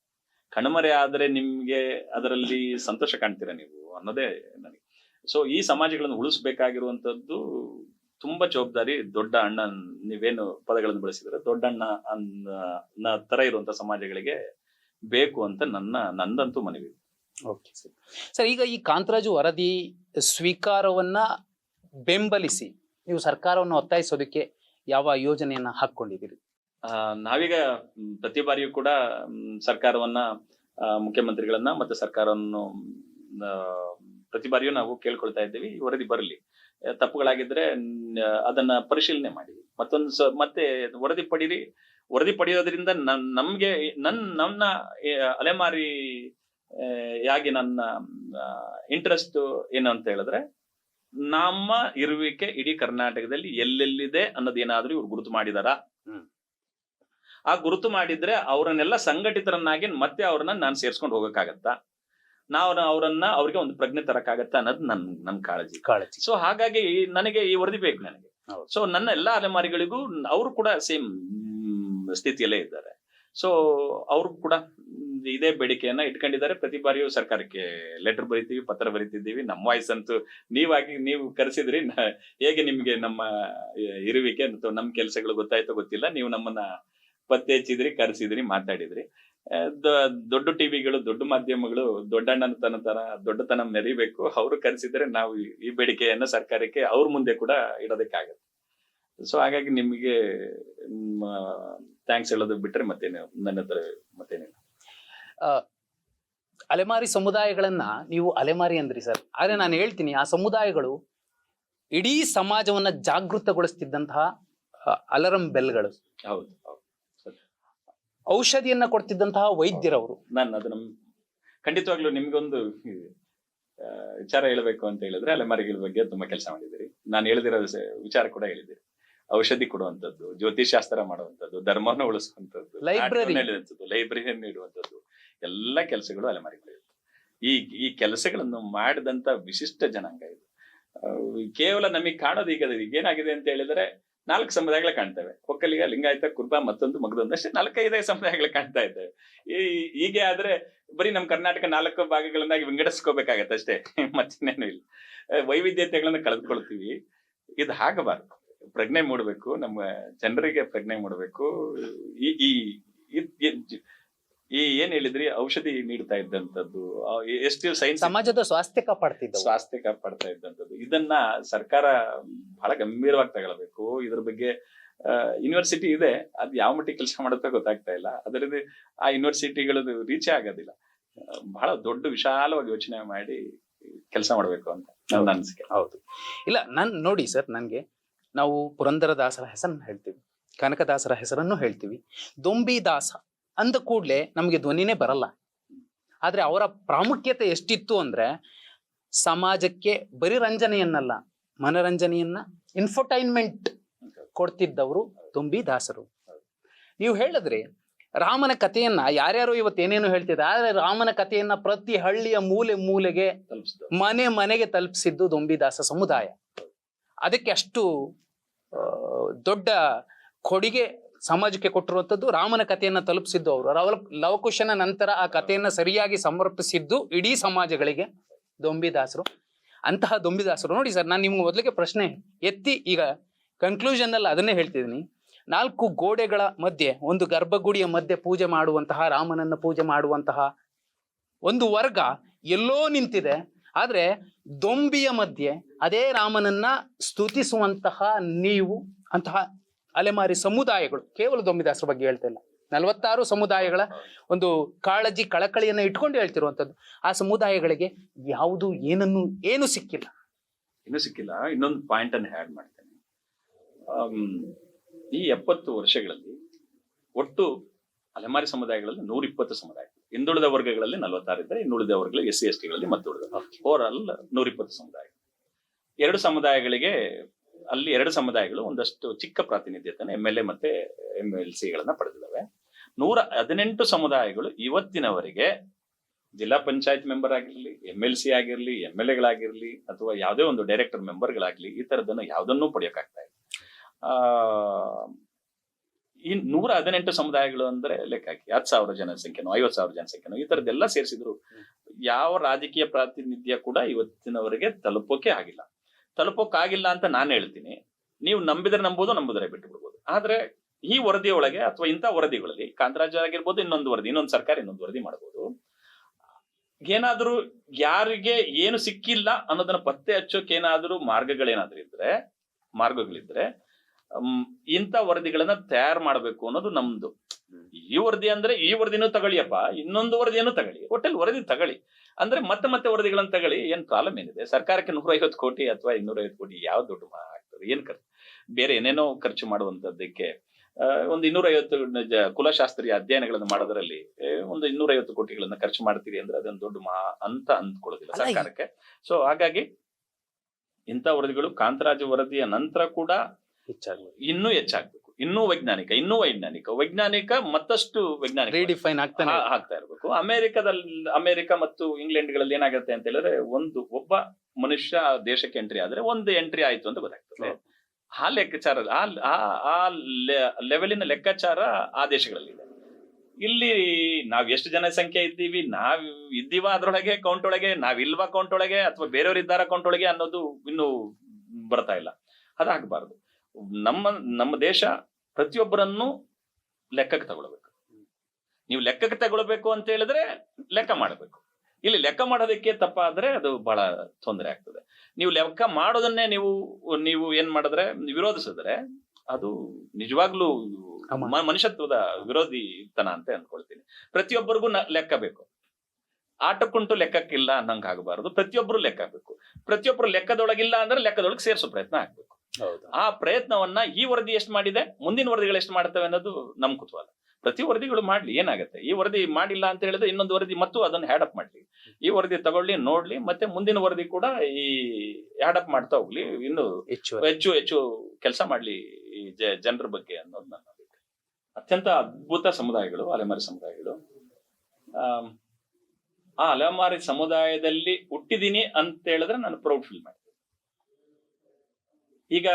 ಕಣ್ಮರೆ ಆದ್ರೆ ನಿಮ್ಗೆ ಅದರಲ್ಲಿ ಸಂತೋಷ ಕಾಣ್ತೀರಾ ನೀವು ಅನ್ನೋದೇ ನನಗೆ. ಸೊ ಈ ಸಮಾಜಗಳನ್ನು ಉಳಿಸ್ಬೇಕಾಗಿರುವಂತದ್ದು ತುಂಬಾ ಜವಾಬ್ದಾರಿ ದೊಡ್ಡ ಅಣ್ಣ ನೀವೇನು ಪದಗಳನ್ನು ಬಳಸಿದ್ರೆ ದೊಡ್ಡ ಅಣ್ಣ ಅನ್ನ ತರ ಇರುವಂತ ಸಮಾಜಗಳಿಗೆ ಬೇಕು ಅಂತ ನನ್ನ, ನಂದಂತೂ ಮನವಿ. ಓಕೆ ಸರ್ ಈಗ ಈ ಕಾಂತರಾಜು ವರದಿ ಸ್ವೀಕಾರವನ್ನ ಬೆಂಬಲಿಸಿ ನೀವು ಸರ್ಕಾರವನ್ನು ಒತ್ತಾಯಿಸೋದಕ್ಕೆ ಯಾವ ಯೋಜನೆಯನ್ನ ಹಾಕೊಂಡಿದ್ದೀರಿ ನಾವೀಗ ಪ್ರತಿ ಬಾರಿಯೂ ಕೂಡ ಸರ್ಕಾರವನ್ನ ಮುಖ್ಯಮಂತ್ರಿಗಳನ್ನ ಮತ್ತೆ ಸರ್ಕಾರವನ್ನು ಪ್ರತಿ ಬಾರಿಯೂ ನಾವು ಕೇಳ್ಕೊಳ್ತಾ ಇದ್ದೀವಿ. ವರದಿ ಬರಲಿ. ತಪ್ಪುಗಳಾಗಿದ್ರೆ ಅದನ್ನ ಪರಿಶೀಲನೆ ಮಾಡಿ ಮತ್ತೊಂದು ಮತ್ತೆ ವರದಿ ಪಡೀರಿ. ವರದಿ ಪಡೆಯೋದ್ರಿಂದ ನಮ್ಗೆ, ನನ್ ನನ್ನ ಅಲೆಮಾರಿ ಯಾಗಿ ನನ್ನ ಇಂಟ್ರೆಸ್ಟ್ ಏನು ಅಂತ ಹೇಳಿದ್ರೆ, ನಮ್ಮ ಇರುವಿಕೆ ಇಡೀ ಕರ್ನಾಟಕದಲ್ಲಿ ಎಲ್ಲೆಲ್ಲಿದೆ ಅನ್ನೋದೇನಾದ್ರೂ ಇವ್ರು ಗುರುತು ಮಾಡಿದಾರಾ. ಆ ಗುರುತು ಮಾಡಿದ್ರೆ ಅವರನ್ನೆಲ್ಲ ಸಂಘಟಿತರನ್ನಾಗಿ ಮತ್ತೆ ಅವ್ರನ್ನ ನಾನು ಸೇರ್ಸ್ಕೊಂಡು ಹೋಗಕ್ಕಾಗತ್ತಾ? ನಾವು ಅವರನ್ನ ಅವ್ರಿಗೆ ಒಂದು ಪ್ರಜ್ಞೆ ತರಕ್ಕಾಗತ್ತಾ ಅನ್ನೋದು ನನ್ ನನ್ ಕಾಳಜಿ. ಕಾಳಜಿ. ಸೊ ಹಾಗಾಗಿ ನನಗೆ ಈ ವರದಿ ಬೇಕು ನನಗೆ. ಸೊ ನನ್ನ ಎಲ್ಲಾ ಅಲೆಮಾರಿಗಳಿಗೂ ಅವರು ಕೂಡ ಸೇಮ್ ಸ್ಥಿತಿಯಲ್ಲೇ ಇದ್ದಾರೆ. ಸೊ ಅವ್ರು ಕೂಡ ಇದೇ ಬೇಡಿಕೆಯನ್ನ ಇಟ್ಕೊಂಡಿದ್ದಾರೆ. ಪ್ರತಿ ಬಾರಿಯೂ ಸರ್ಕಾರಕ್ಕೆ ಲೆಟರ್ ಬರಿತೀವಿ ಪತ್ರ ಬರಿತಿದ್ದೀವಿ. ನಮ್ಮ ವಾಯ್ಸ್ ಅಂತೂ ನೀವಾಗಿ ನೀವು ಕರೆಸಿದ್ರಿ. ಹೇಗೆ ನಿಮ್ಗೆ ನಮ್ಮ ಇರುವಿಕೆ ಅಥವಾ ನಮ್ಮ ಕೆಲಸಗಳು ಗೊತ್ತಾಯ್ತೋ ಗೊತ್ತಿಲ್ಲ. ನೀವು ನಮ್ಮನ್ನ ಪತ್ತೆ ಹಚ್ಚಿದ್ರಿ ಕರೆಸಿದ್ರಿ ಮಾತಾಡಿದ್ರಿ. ದೊಡ್ಡ ಟಿವಿಗಳು ದೊಡ್ಡ ಮಾಧ್ಯಮಗಳು ದೊಡ್ಡಣ್ಣನ ತನ ತರ ದೊಡ್ಡತನ ಮೆರಿಬೇಕು. ಅವರು ಕರೆಸಿದ್ರೆ ನಾವು ಈ- ಬೇಡಿಕೆಯನ್ನ ಸರ್ಕಾರಕ್ಕೆ ಅವ್ರ ಮುಂದೆ ಕೂಡ ಇಡೋದಕ್ಕಾಗತ್ತೆ. ಸೊ ಹಾಗಾಗಿ ನಿಮಗೆ ಥ್ಯಾಂಕ್ಸ್ ಹೇಳೋದು ಬಿಟ್ರೆ ಮತ್ತೇನು ನನ್ನ ಹತ್ರ ಮತ್ತೇನಿಲ್ಲ. ಅಲೆಮಾರಿ ಸಮುದಾಯಗಳನ್ನ ನೀವು ಅಲೆಮಾರಿ ಅಂದ್ರಿ ಸರ್. ಆದ್ರೆ ನಾನು ಹೇಳ್ತೀನಿ ಆ ಸಮುದಾಯಗಳು ಇಡೀ ಸಮಾಜವನ್ನ ಜಾಗೃತಗೊಳಿಸ್ತಿದ್ದಂತಹ ಅಲರಂ ಬೆಲ್ಗಳು. ಹೌದು. ಔಷಧಿಯನ್ನ ಕೊಡ್ತಿದ್ದಂತಹ ವೈದ್ಯರವರು. ನಾನು ಅದನ್ನ ಖಂಡಿತವಾಗ್ಲೂ ನಿಮ್ಗೊಂದು ವಿಚಾರ ಹೇಳಬೇಕು ಅಂತ ಹೇಳಿದ್ರೆ ಅಲೆಮಾರಿಗಳ ಬಗ್ಗೆ ತುಂಬಾ ಕೆಲಸ ಮಾಡಿದಿರಿ ನಾನು ಹೇಳಿದಿರೋ ವಿಚಾರ ಕೂಡ ಹೇಳಿದಿರಿ ಔಷಧಿ ಕೊಡುವಂತದ್ದು ಜ್ಯೋತಿಷಾಸ್ತ್ರ ಮಾಡುವಂತದ್ದು ಧರ್ಮವನ್ನು ಉಳಿಸುವಂತದ್ದು ಲೈಬ್ರರಿ ಲೈಬ್ರರಿಯನ್ನು ಇಡುವಂತದ್ದು ಎಲ್ಲ ಕೆಲಸಗಳು ಅಲೆಮಾರಿಗಳು ಈ ಈ ಕೆಲಸಗಳನ್ನು ಮಾಡಿದಂತ ವಿಶಿಷ್ಟ ಜನಾಂಗ ಇದು. ಕೇವಲ ನಮಗೆ ಕಾಣೋದು ಈಗ ಈಗ ಏನಾಗಿದೆ ಅಂತ ಹೇಳಿದ್ರೆ ನಾಲ್ಕು ಸಮುದಾಯಗಳ ಕಾಣ್ತೇವೆ. ಒಕ್ಕಲಿಗ ಲಿಂಗಾಯತ ಕುರ್ಬ ಮತ್ತೊಂದು ಮಗದೊಂದು ಅಷ್ಟೇ. ನಾಲ್ಕೈದೇ ಸಮುದಾಯಗಳ ಕಾಣ್ತಾ ಇದ್ದೇವೆ. ಈ ಹೀಗೆ ಆದ್ರೆ ಬರೀ ನಮ್ಮ ಕರ್ನಾಟಕ ನಾಲ್ಕು ಭಾಗಗಳನ್ನಾಗಿ ವಿಂಗಡಿಸ್ಕೋಬೇಕಾಗತ್ತೆ ಅಷ್ಟೇ. ಮತ್ತಿನ್ನೇನು ಇಲ್ಲ. ವೈವಿಧ್ಯತೆಗಳನ್ನ ಕಳೆದುಕೊಳ್ತೀವಿ. ಇದು ಆಗಬಾರ್ದು ಪ್ರಜ್ಞೆ ಮೂಡಬೇಕು. ನಮ್ಮ ಜನರಿಗೆ ಪ್ರಜ್ಞೆ ಮೂಡಬೇಕು. ಈ ಈ ಈ ಏನ್ ಹೇಳಿದ್ರಿ? ಔಷಧಿ ನೀಡ್ತಾ ಇದ್ದಂಥದ್ದು. ಎಷ್ಟು ಸೈನ್ಸ್ ಸಮಾಜದ ಸ್ವಾಸ್ಥ್ಯ ಕಾಪಾಡ್ತಿದ್ದ ಸ್ವಾಸ್ಥ್ಯ ಕಾಪಾಡ್ತಾ ಇದ್ದಂಥದ್ದು. ಇದನ್ನ ಸರ್ಕಾರ ಬಹಳ ಗಂಭೀರವಾಗಿ ತಗೊಳ್ಬೇಕು. ಇದ್ರ ಬಗ್ಗೆ ಯೂನಿವರ್ಸಿಟಿ ಇದೆ. ಅದ್ ಯಾವ ಮಟ್ಟಿಗೆ ಕೆಲಸ ಮಾಡುತ್ತೆ ಗೊತ್ತಾಗ್ತಾ ಇಲ್ಲ. ಅದರಿಂದ ಆ ಯೂನಿವರ್ಸಿಟಿಗಳದ್ದು ರೀಚ್ ಆಗೋದಿಲ್ಲ. ಬಹಳ ದೊಡ್ಡ ವಿಶಾಲವಾಗಿ ಯೋಚನೆ ಮಾಡಿ ಕೆಲಸ ಮಾಡಬೇಕು ಅಂತ ನನ್ನ ಅನಿಸಿಕೆ. ಹೌದು. ಇಲ್ಲ ನನ್ ನೋಡಿ ಸರ್ ನನಗೆ ನಾವು ಪುರಂದರದಾಸರ ಹೆಸರನ್ನು ಹೇಳ್ತೀವಿ. ಕನಕದಾಸರ ಹೆಸರನ್ನು ಹೇಳ್ತೀವಿ. ದೊಂಬಿ ದಾಸ ಅಂದ ಕೂಡಲೇ ನಮಗೆ ಧ್ವನಿನೇ ಬರಲ್ಲ. ಆದ್ರೆ ಅವರ ಪ್ರಾಮುಖ್ಯತೆ ಎಷ್ಟಿತ್ತು ಅಂದ್ರೆ ಸಮಾಜಕ್ಕೆ ಬರಿ ರಂಜನೆಯನ್ನಲ್ಲ. ಮನರಂಜನೆಯನ್ನ ಇನ್ಫರ್ಟೈನ್ಮೆಂಟ್ ಕೊಡ್ತಿದ್ದವರು ತುಂಬಿ ದಾಸರು. ನೀವು ಹೇಳಿದ್ರೆ ರಾಮನ ಕಥೆಯನ್ನ ಯಾರ್ಯಾರು ಇವತ್ತು ಏನೇನು ಹೇಳ್ತಿದ್ದಾರೆ ಆದ್ರೆ ರಾಮನ ಕಥೆಯನ್ನ ಪ್ರತಿ ಹಳ್ಳಿಯ ಮೂಲೆ ಮೂಲೆಗೆ ಮನೆ ಮನೆಗೆ ತಲುಪಿಸಿದ್ದು ದೊಂಬಿದಾಸ ಸಮುದಾಯ. ಅದಕ್ಕೆ ಅಷ್ಟು ದೊಡ್ಡ ಕೊಡುಗೆ ಸಮಾಜಕ್ಕೆ ಕೊಟ್ಟಿರುವಂಥದ್ದು ರಾಮನ ಕಥೆಯನ್ನ ತಲುಪಿಸಿದ್ದು ಅವರು. ರವ ಲವಕುಶನ ನಂತರ ಆ ಕಥೆಯನ್ನ ಸರಿಯಾಗಿ ಸಮರ್ಪಿಸಿದ್ದು ಇಡೀ ಸಮಾಜಗಳಿಗೆ ದೊಂಬಿದಾಸರು ಅಂತಹ ದೊಂಬಿದಾಸರು. ನೋಡಿ ಸರ್, ನಾನು ನಿಮ್ಗೆ ಮೊದಲಿಗೆ ಪ್ರಶ್ನೆ ಎತ್ತಿ ಈಗ ಕನ್ಕ್ಲೂಷನ್ ಅಲ್ಲಿ ಅದನ್ನೇ ಹೇಳ್ತಿದ್ದೀನಿ. ನಾಲ್ಕು ಗೋಡೆಗಳ ಮಧ್ಯೆ, ಒಂದು ಗರ್ಭಗುಡಿಯ ಮಧ್ಯೆ ಪೂಜೆ ಮಾಡುವಂತಹ, ರಾಮನನ್ನ ಪೂಜೆ ಮಾಡುವಂತಹ ಒಂದು ವರ್ಗ ಎಲ್ಲೋ ನಿಂತಿದೆ. ಆದರೆ ದೊಂಬಿಯ ಮಧ್ಯೆ ಅದೇ ರಾಮನನ್ನ ಸ್ತುತಿಸುವಂತಹ ನೀವು ಅಂತಹ ಅಲೆಮಾರಿ ಸಮುದಾಯಗಳು, ಕೇವಲ ದೊಂಬಿದಾಸರ ಬಗ್ಗೆ ಹೇಳ್ತಾ ಇಲ್ಲ. ನಲವತ್ತಾರು ಸಮುದಾಯಗಳ ಒಂದು ಕಾಳಜಿ ಕಳಕಳಿಯನ್ನ ಇಟ್ಕೊಂಡು ಹೇಳ್ತಿರುವಂಥದ್ದು. ಆ ಸಮುದಾಯಗಳಿಗೆ ಯಾವುದು ಏನನ್ನು, ಏನು ಸಿಕ್ಕಿಲ್ಲ. ಏನು ಸಿಕ್ಕಿಲ್ಲ. ಇನ್ನೊಂದು ಪಾಯಿಂಟ್ ಅನ್ನು ಆ್ಯಡ್ ಮಾಡ್ತೇನೆ. ಈ ಎಪ್ಪತ್ತು ವರ್ಷಗಳಲ್ಲಿ ಒಟ್ಟು ಅಲೆಮಾರಿ ಸಮುದಾಯಗಳಲ್ಲಿ ನೂರ ಇಪ್ಪತ್ತು ಸಮುದಾಯ ಹಿಂದುಳಿದ ವರ್ಗಗಳಲ್ಲಿ ನಲವತ್ತಾರು ಇದ್ದಾರೆ, ಇನ್ನುಳಿದ ವರ್ಗಗಳಲ್ಲಿ ಎಸ್ ಸಿ ಎಸ್ ಟಿಗಳಲ್ಲಿ ಮತ್ತೆ ಓವರ್ ಆಲ್ ನೂರ ಇಪ್ಪತ್ತು ಸಮುದಾಯ ಎರಡು ಸಮುದಾಯಗಳಿಗೆ, ಅಲ್ಲಿ ಎರಡು ಸಮುದಾಯಗಳು ಒಂದಷ್ಟು ಚಿಕ್ಕ ಪ್ರಾತಿನಿಧ್ಯತೆ ಎಂ ಎಲ್ ಎ ಮತ್ತೆ ಎಂ ಎಲ್ ಸಿಗಳನ್ನ ಪಡೆದಿದ್ದಾವೆ. ನೂರ ಹದಿನೆಂಟು ಸಮುದಾಯಗಳು ಇವತ್ತಿನವರೆಗೆ ಜಿಲ್ಲಾ ಪಂಚಾಯತ್ ಮೆಂಬರ್ ಆಗಿರ್ಲಿ ಎಂ ಎಲ್ ಸಿ ಆಗಿರ್ಲಿ ಎಂ ಎಲ್ ಎಗಳಾಗಿರ್ಲಿ ಅಥವಾ ಯಾವುದೇ ಒಂದು ಡೈರೆಕ್ಟರ್ ಮೆಂಬರ್ಗಳಾಗ್ಲಿ, ಈ ತರದನ್ನು ಯಾವುದನ್ನೂ ಪಡೆಯೋಕ್ಕಾಗ್ತಾ ಇಲ್ಲ. ಆ, ಈ ನೂರ ಹದಿನೆಂಟು ಸಮುದಾಯಗಳು ಅಂದ್ರೆ ಲೆಕ್ಕ ಹಾಕಿ, ಹತ್ತು ಸಾವಿರ ಜನಸಂಖ್ಯೆನೋ, ಐವತ್ತು ಸಾವಿರ ಜನಸಂಖ್ಯೆನೋ, ಈ ತರದ್ದೆಲ್ಲ ಸೇರಿಸಿದ್ರು ಯಾವ ರಾಜಕೀಯ ಪ್ರಾತಿನಿಧ್ಯ ಕೂಡ ಇವತ್ತಿನವರೆಗೆ ತಲುಪೋಕೆ ಆಗಿಲ್ಲ. ತಲುಪೋಕ್ಕಾಗಿಲ್ಲ ಅಂತ ನಾನು ಹೇಳ್ತೀನಿ. ನೀವು ನಂಬಿದ್ರೆ ನಂಬೋದು, ನಂಬುದ್ರೆ ಬಿಟ್ಟು ಬಿಡ್ಬೋದು ಆದ್ರೆ ಈ ವರದಿಯೊಳಗೆ ಅಥವಾ ಇಂಥ ವರದಿಗಳಲ್ಲಿ ಕಾಂತರಾಜ್ ಆಗಿರ್ಬೋದು ಇನ್ನೊಂದು ವರದಿ, ಇನ್ನೊಂದು ಸರ್ಕಾರ ಇನ್ನೊಂದು ವರದಿ ಮಾಡಬಹುದು ಏನಾದರೂ ಯಾರಿಗೆ ಏನು ಸಿಕ್ಕಿಲ್ಲ ಅನ್ನೋದನ್ನ ಪತ್ತೆ ಹಚ್ಚೋಕೆ ಏನಾದರೂ ಮಾರ್ಗಗಳೇನಾದ್ರೂ ಇದ್ರೆ, ಮಾರ್ಗಗಳಿದ್ರೆ ಇಂಥ ವರದಿಗಳನ್ನ ತಯಾರು ಮಾಡಬೇಕು ಅನ್ನೋದು ನಮ್ದು. ಈ ವರದಿ ಅಂದ್ರೆ ಈ ವರದಿನೂ ತಗೊಳ್ಳಿಯಪ್ಪ, ಇನ್ನೊಂದು ವರದಿಯನ್ನು ತಗೊಳ್ಳಿ. ಒಟ್ಟಲ್ಲಿ ವರದಿ ತಗೊಳ್ಳಿ. ಅಂದ್ರೆ ಮತ್ತೆ ಮತ್ತೆ ವರದಿಗಳನ್ನ ತಗೊಳ್ಳಿ. ಏನ್ ಪ್ರಾಬ್ಲಮ್ ಏನಿದೆ? ಸರ್ಕಾರಕ್ಕೆ ನೂರ ಐವತ್ತು ಕೋಟಿ ಅಥವಾ ಇನ್ನೂರ ಐವತ್ತು ಕೋಟಿ ಯಾವ ದುಡ್ಡು ಆಗ್ತದೆ? ಏನ್ ಖರ್ಚು? ಬೇರೆ ಏನೇನೋ ಖರ್ಚು ಮಾಡುವಂತದ್ದಕ್ಕೆ ಒಂದು ಇನ್ನೂರ ಐವತ್ತು ಜ- ಕುಲಶಾಸ್ತ್ರೀಯ ಅಧ್ಯಯನಗಳನ್ನು ಮಾಡೋದ್ರಲ್ಲಿ ಒಂದು ಇನ್ನೂರೈವತ್ತು ಕೋಟಿಗಳನ್ನ ಖರ್ಚು ಮಾಡ್ತೀರಿ ಅಂದ್ರೆ ಅದೊಂದು ದೊಡ್ಡ ಮಹಾ ಅಂತ ಅಂದ್ಕೊಳ್ಳೋದಿಲ್ಲ ಸರ್ಕಾರಕ್ಕೆ. ಸೊ ಹಾಗಾಗಿ ಇಂಥ ವರದಿಗಳು ಕಾಂತರಾಜ ವರದಿಯ ನಂತರ ಕೂಡ ಹೆಚ್ಚಾಗಬೇಕು. ಇನ್ನೂ ಹೆಚ್ಚಾಗ್ಬೇಕು. ಇನ್ನೂ ವೈಜ್ಞಾನಿಕ ಇನ್ನೂ ವೈಜ್ಞಾನಿಕ. ವೈಜ್ಞಾನಿಕ ಮತ್ತಷ್ಟು ವೈಜ್ಞಾನಿಕ ರೀಡಿಫೈನ್ ಆಗ್ತಾನೆ ಆಗ್ತಾ ಇರಬೇಕು. ಅಮೆರಿಕದಲ್ಲಿ ಅಮೆರಿಕ ಮತ್ತು ಇಂಗ್ಲೆಂಡ್ಗಳಲ್ಲಿ ಏನಾಗುತ್ತೆ ಅಂತ ಹೇಳಿದ್ರೆ ಒಂದು ಒಬ್ಬ ಮನುಷ್ಯ ದೇಶಕ್ಕೆ ಎಂಟ್ರಿ ಆದ್ರೆ ಒಂದು ಎಂಟ್ರಿ ಆಯ್ತು ಅಂತ ಗೊತ್ತಾಗ್ತದೆ. ಆ ಲೆಕ್ಕಾಚಾರ, ಆ, ಆ- ಲೆವೆಲಿನ ಲೆಕ್ಕಾಚಾರ ಆ ದೇಶಗಳಲ್ಲಿದೆ ಇಲ್ಲಿ ನಾವು ಎಷ್ಟು ಜನಸಂಖ್ಯೆ ಇದ್ದೀವಿ, ನಾವ್ ಇದ್ದೀವ ಅದ್ರೊಳಗೆ ಅಕೌಂಟ್ ಒಳಗೆ, ನಾವ್ ಇಲ್ವಾ ಅಕೌಂಟ್ ಒಳಗೆ, ಅಥವಾ ಬೇರೆಯವ್ರು ಇದ್ದಾರ ಅಕೌಂಟ್ ಒಳಗೆ ಅನ್ನೋದು ಇನ್ನು ಬರ್ತಾ ಇಲ್ಲ. ಅದಾಗಬಾರ್ದು. ನಮ್ಮ ನಮ್ಮ ದೇಶ ಪ್ರತಿಯೊಬ್ಬರನ್ನು ಲೆಕ್ಕಕ್ಕೆ ತಗೊಳ್ಬೇಕು. ನೀವು ಲೆಕ್ಕಕ್ಕೆ ತಗೊಳ್ಬೇಕು ಅಂತ ಹೇಳಿದ್ರೆ ಲೆಕ್ಕ ಮಾಡಬೇಕು. ಇಲ್ಲಿ ಲೆಕ್ಕ ಮಾಡೋದಕ್ಕೆ ತಪ್ಪಾದ್ರೆ ಅದು ಬಹಳ ತೊಂದರೆ ಆಗ್ತದೆ. ನೀವು ಲೆಕ್ಕ ಮಾಡೋದನ್ನೇ ನೀವು ನೀವು ಏನ್ ಮಾಡಿದ್ರೆ ವಿರೋಧಿಸಿದ್ರೆ ಅದು ನಿಜವಾಗ್ಲೂ ಮನುಷ್ಯತ್ವದ ವಿರೋಧಿತನ ಅಂತ ಅನ್ಕೊಳ್ತೀನಿ. ಪ್ರತಿಯೊಬ್ಬರಿಗೂ ಲೆಕ್ಕ ಬೇಕು. ಆಟಕ್ಕುಂಟು ಲೆಕ್ಕಕ್ಕಿಲ್ಲ ಅನ್ನಂಗಾಗಬಾರದು. ಆಗಬಾರದು ಪ್ರತಿಯೊಬ್ರು ಲೆಕ್ಕ ಬೇಕು. ಪ್ರತಿಯೊಬ್ಬರು ಲೆಕ್ಕದೊಳಗಿಲ್ಲ ಅಂದ್ರೆ ಲೆಕ್ಕದೊಳಗೆ ಸೇರಿಸೋ ಪ್ರಯತ್ನ ಆಗ್ಬೇಕು. ಆ ಪ್ರಯತ್ನವನ್ನ ಈ ವರದಿ ಎಷ್ಟು ಮಾಡಿದೆ? ಮುಂದಿನ ವರದಿಗಳು ಎಷ್ಟು ಮಾಡ್ತವೆ ಅನ್ನೋದು ನಮ್ ಕುತೂಹಲ. ಪ್ರತಿ ವರದಿಗಳು ಮಾಡ್ಲಿ ಏನಾಗುತ್ತೆ? ಈ ವರದಿ ಮಾಡಿಲ್ಲ ಅಂತ ಹೇಳಿದ್ರೆ ಇನ್ನೊಂದು ವರದಿ ಮತ್ತು ಅದನ್ನು ಹ್ಯಾಡ್ ಅಪ್ ಮಾಡ್ಲಿ. ಈ ವರದಿ ತಗೊಳ್ಳಿ ನೋಡ್ಲಿ ಮತ್ತೆ ಮುಂದಿನ ವರದಿ ಕೂಡ ಈ ಹ್ಯಾಡಪ್ ಮಾಡ್ತಾ ಹೋಗ್ಲಿ. ಇನ್ನು ಹೆಚ್ಚು ಹೆಚ್ಚು ಹೆಚ್ಚು ಕೆಲಸ ಮಾಡ್ಲಿ ಈ ಜನರ ಬಗ್ಗೆ ಅನ್ನೋದು ನನ್ನ ಅತ್ಯಂತ ಅದ್ಭುತ ಸಮುದಾಯಗಳು ಅಲೆಮಾರಿ ಸಮುದಾಯಗಳು. ಆ ಅಲೆಮಾರಿ ಸಮುದಾಯದಲ್ಲಿ ಹುಟ್ಟಿದೀನಿ ಅಂತ ಹೇಳಿದ್ರೆ ನಾನು ಪ್ರೌಡ್ ಫೀಲ್ ಮಾಡ್ತೀನಿ. ಈಗ,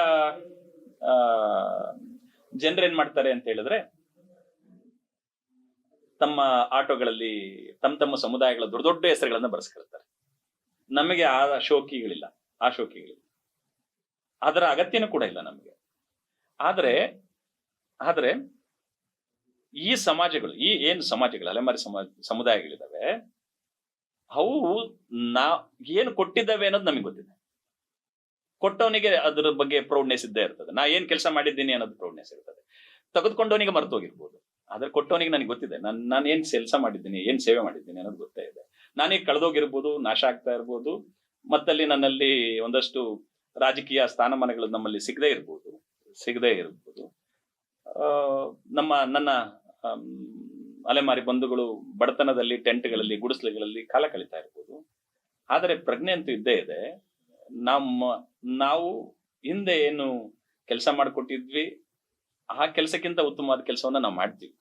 ಆ, ಜನರು ಏನ್ ಮಾಡ್ತಾರೆ ಅಂತ ಹೇಳಿದ್ರೆ, ತಮ್ಮ ಆಟೋಗಳಲ್ಲಿ, ತಮ್ಮ ತಮ್ಮ ಸಮುದಾಯಗಳ ದೊಡ್ಡ ದೊಡ್ಡ ಹೆಸರುಗಳನ್ನ ಬರೆಸ್ಕೊಳ್ತಾರೆ. ನಮಗೆ ಆ ಶೋಕಿಗಳಿಲ್ಲ ಆ ಶೋಕಿಗಳಿಲ್ಲ. ಅದರ ಅಗತ್ಯನೂ ಕೂಡ ಇಲ್ಲ ನಮಗೆ. ಆದ್ರೆ ಆದ್ರೆ, ಈ ಸಮಾಜಗಳು, ಈ ಏನು ಸಮಾಜಗಳು, ಅಲೆಮಾರಿ ಸಮಾಜ ಸಮುದಾಯಗಳಿದಾವೆ ಅವು ನಾ, ಏನು ಕೊಟ್ಟಿದ್ದಾವೆ ಅನ್ನೋದು ನಮಗೆ ಗೊತ್ತಿದೆ. ಕೊಟ್ಟವನಿಗೆ ಅದ್ರ ಬಗ್ಗೆ ಪ್ರೌಡ್ನೆಸ್ ಇದ್ದೇ ಇರ್ತದೆ. ನಾ ಏನ್ ಕೆಲಸ ಮಾಡಿದ್ದೀನಿ ಅನ್ನೋದು ಪ್ರೌಡ್ನೆಸ್ ಇರ್ತದೆ. ತೆಗೆದುಕೊಂಡವನಿಗೆ ಮರ್ತೋಗಿರ್ಬೋದು ಆದ್ರೆ ಕೊಟ್ಟವನಿಗೆ ನನಗೆ ಗೊತ್ತಿದೆ. ನಾನು ನಾನು ಏನ್ ಕೆಲಸ ಮಾಡಿದ್ದೀನಿ, ಏನ್ ಸೇವೆ ಮಾಡಿದ್ದೀನಿ ಅನ್ನೋದು ಗೊತ್ತೇ ಇದೆ. ನಾನೀಗ ಕಳೆದೋಗಿರ್ಬೋದು, ನಾಶ ಆಗ್ತಾ ಇರ್ಬೋದು. ಮತ್ತಲ್ಲಿ ನನ್ನಲ್ಲಿ ಒಂದಷ್ಟು ರಾಜಕೀಯ ಸ್ಥಾನಮಾನಗಳು ನಮ್ಮಲ್ಲಿ ಸಿಗದೇ ಇರ್ಬೋದು. ಸಿಗದೇ ಇರ್ಬೋದು. ನಮ್ಮ, ನನ್ನ ಅಲೆಮಾರಿ ಬಂಧುಗಳು ಬಡತನದಲ್ಲಿ, ಟೆಂಟ್ಗಳಲ್ಲಿ, ಗುಡಿಸಲುಗಳಲ್ಲಿ ಕಾಲ ಕಳೀತಾ ಇರ್ಬೋದು. ಆದರೆ ಪ್ರಜ್ಞೆ ಅಂತೂ ಇದ್ದೇ ಇದೆ. ನಮ್ಮ ನಾವು ಹಿಂದೆ ಏನು ಕೆಲಸ ಮಾಡಿಕೊಟ್ಟಿದ್ವಿ ಆ ಕೆಲಸಕ್ಕಿಂತ ಉತ್ತಮವಾದ ಕೆಲಸವನ್ನ ನಾವು ಮಾಡ್ತೀವಿ.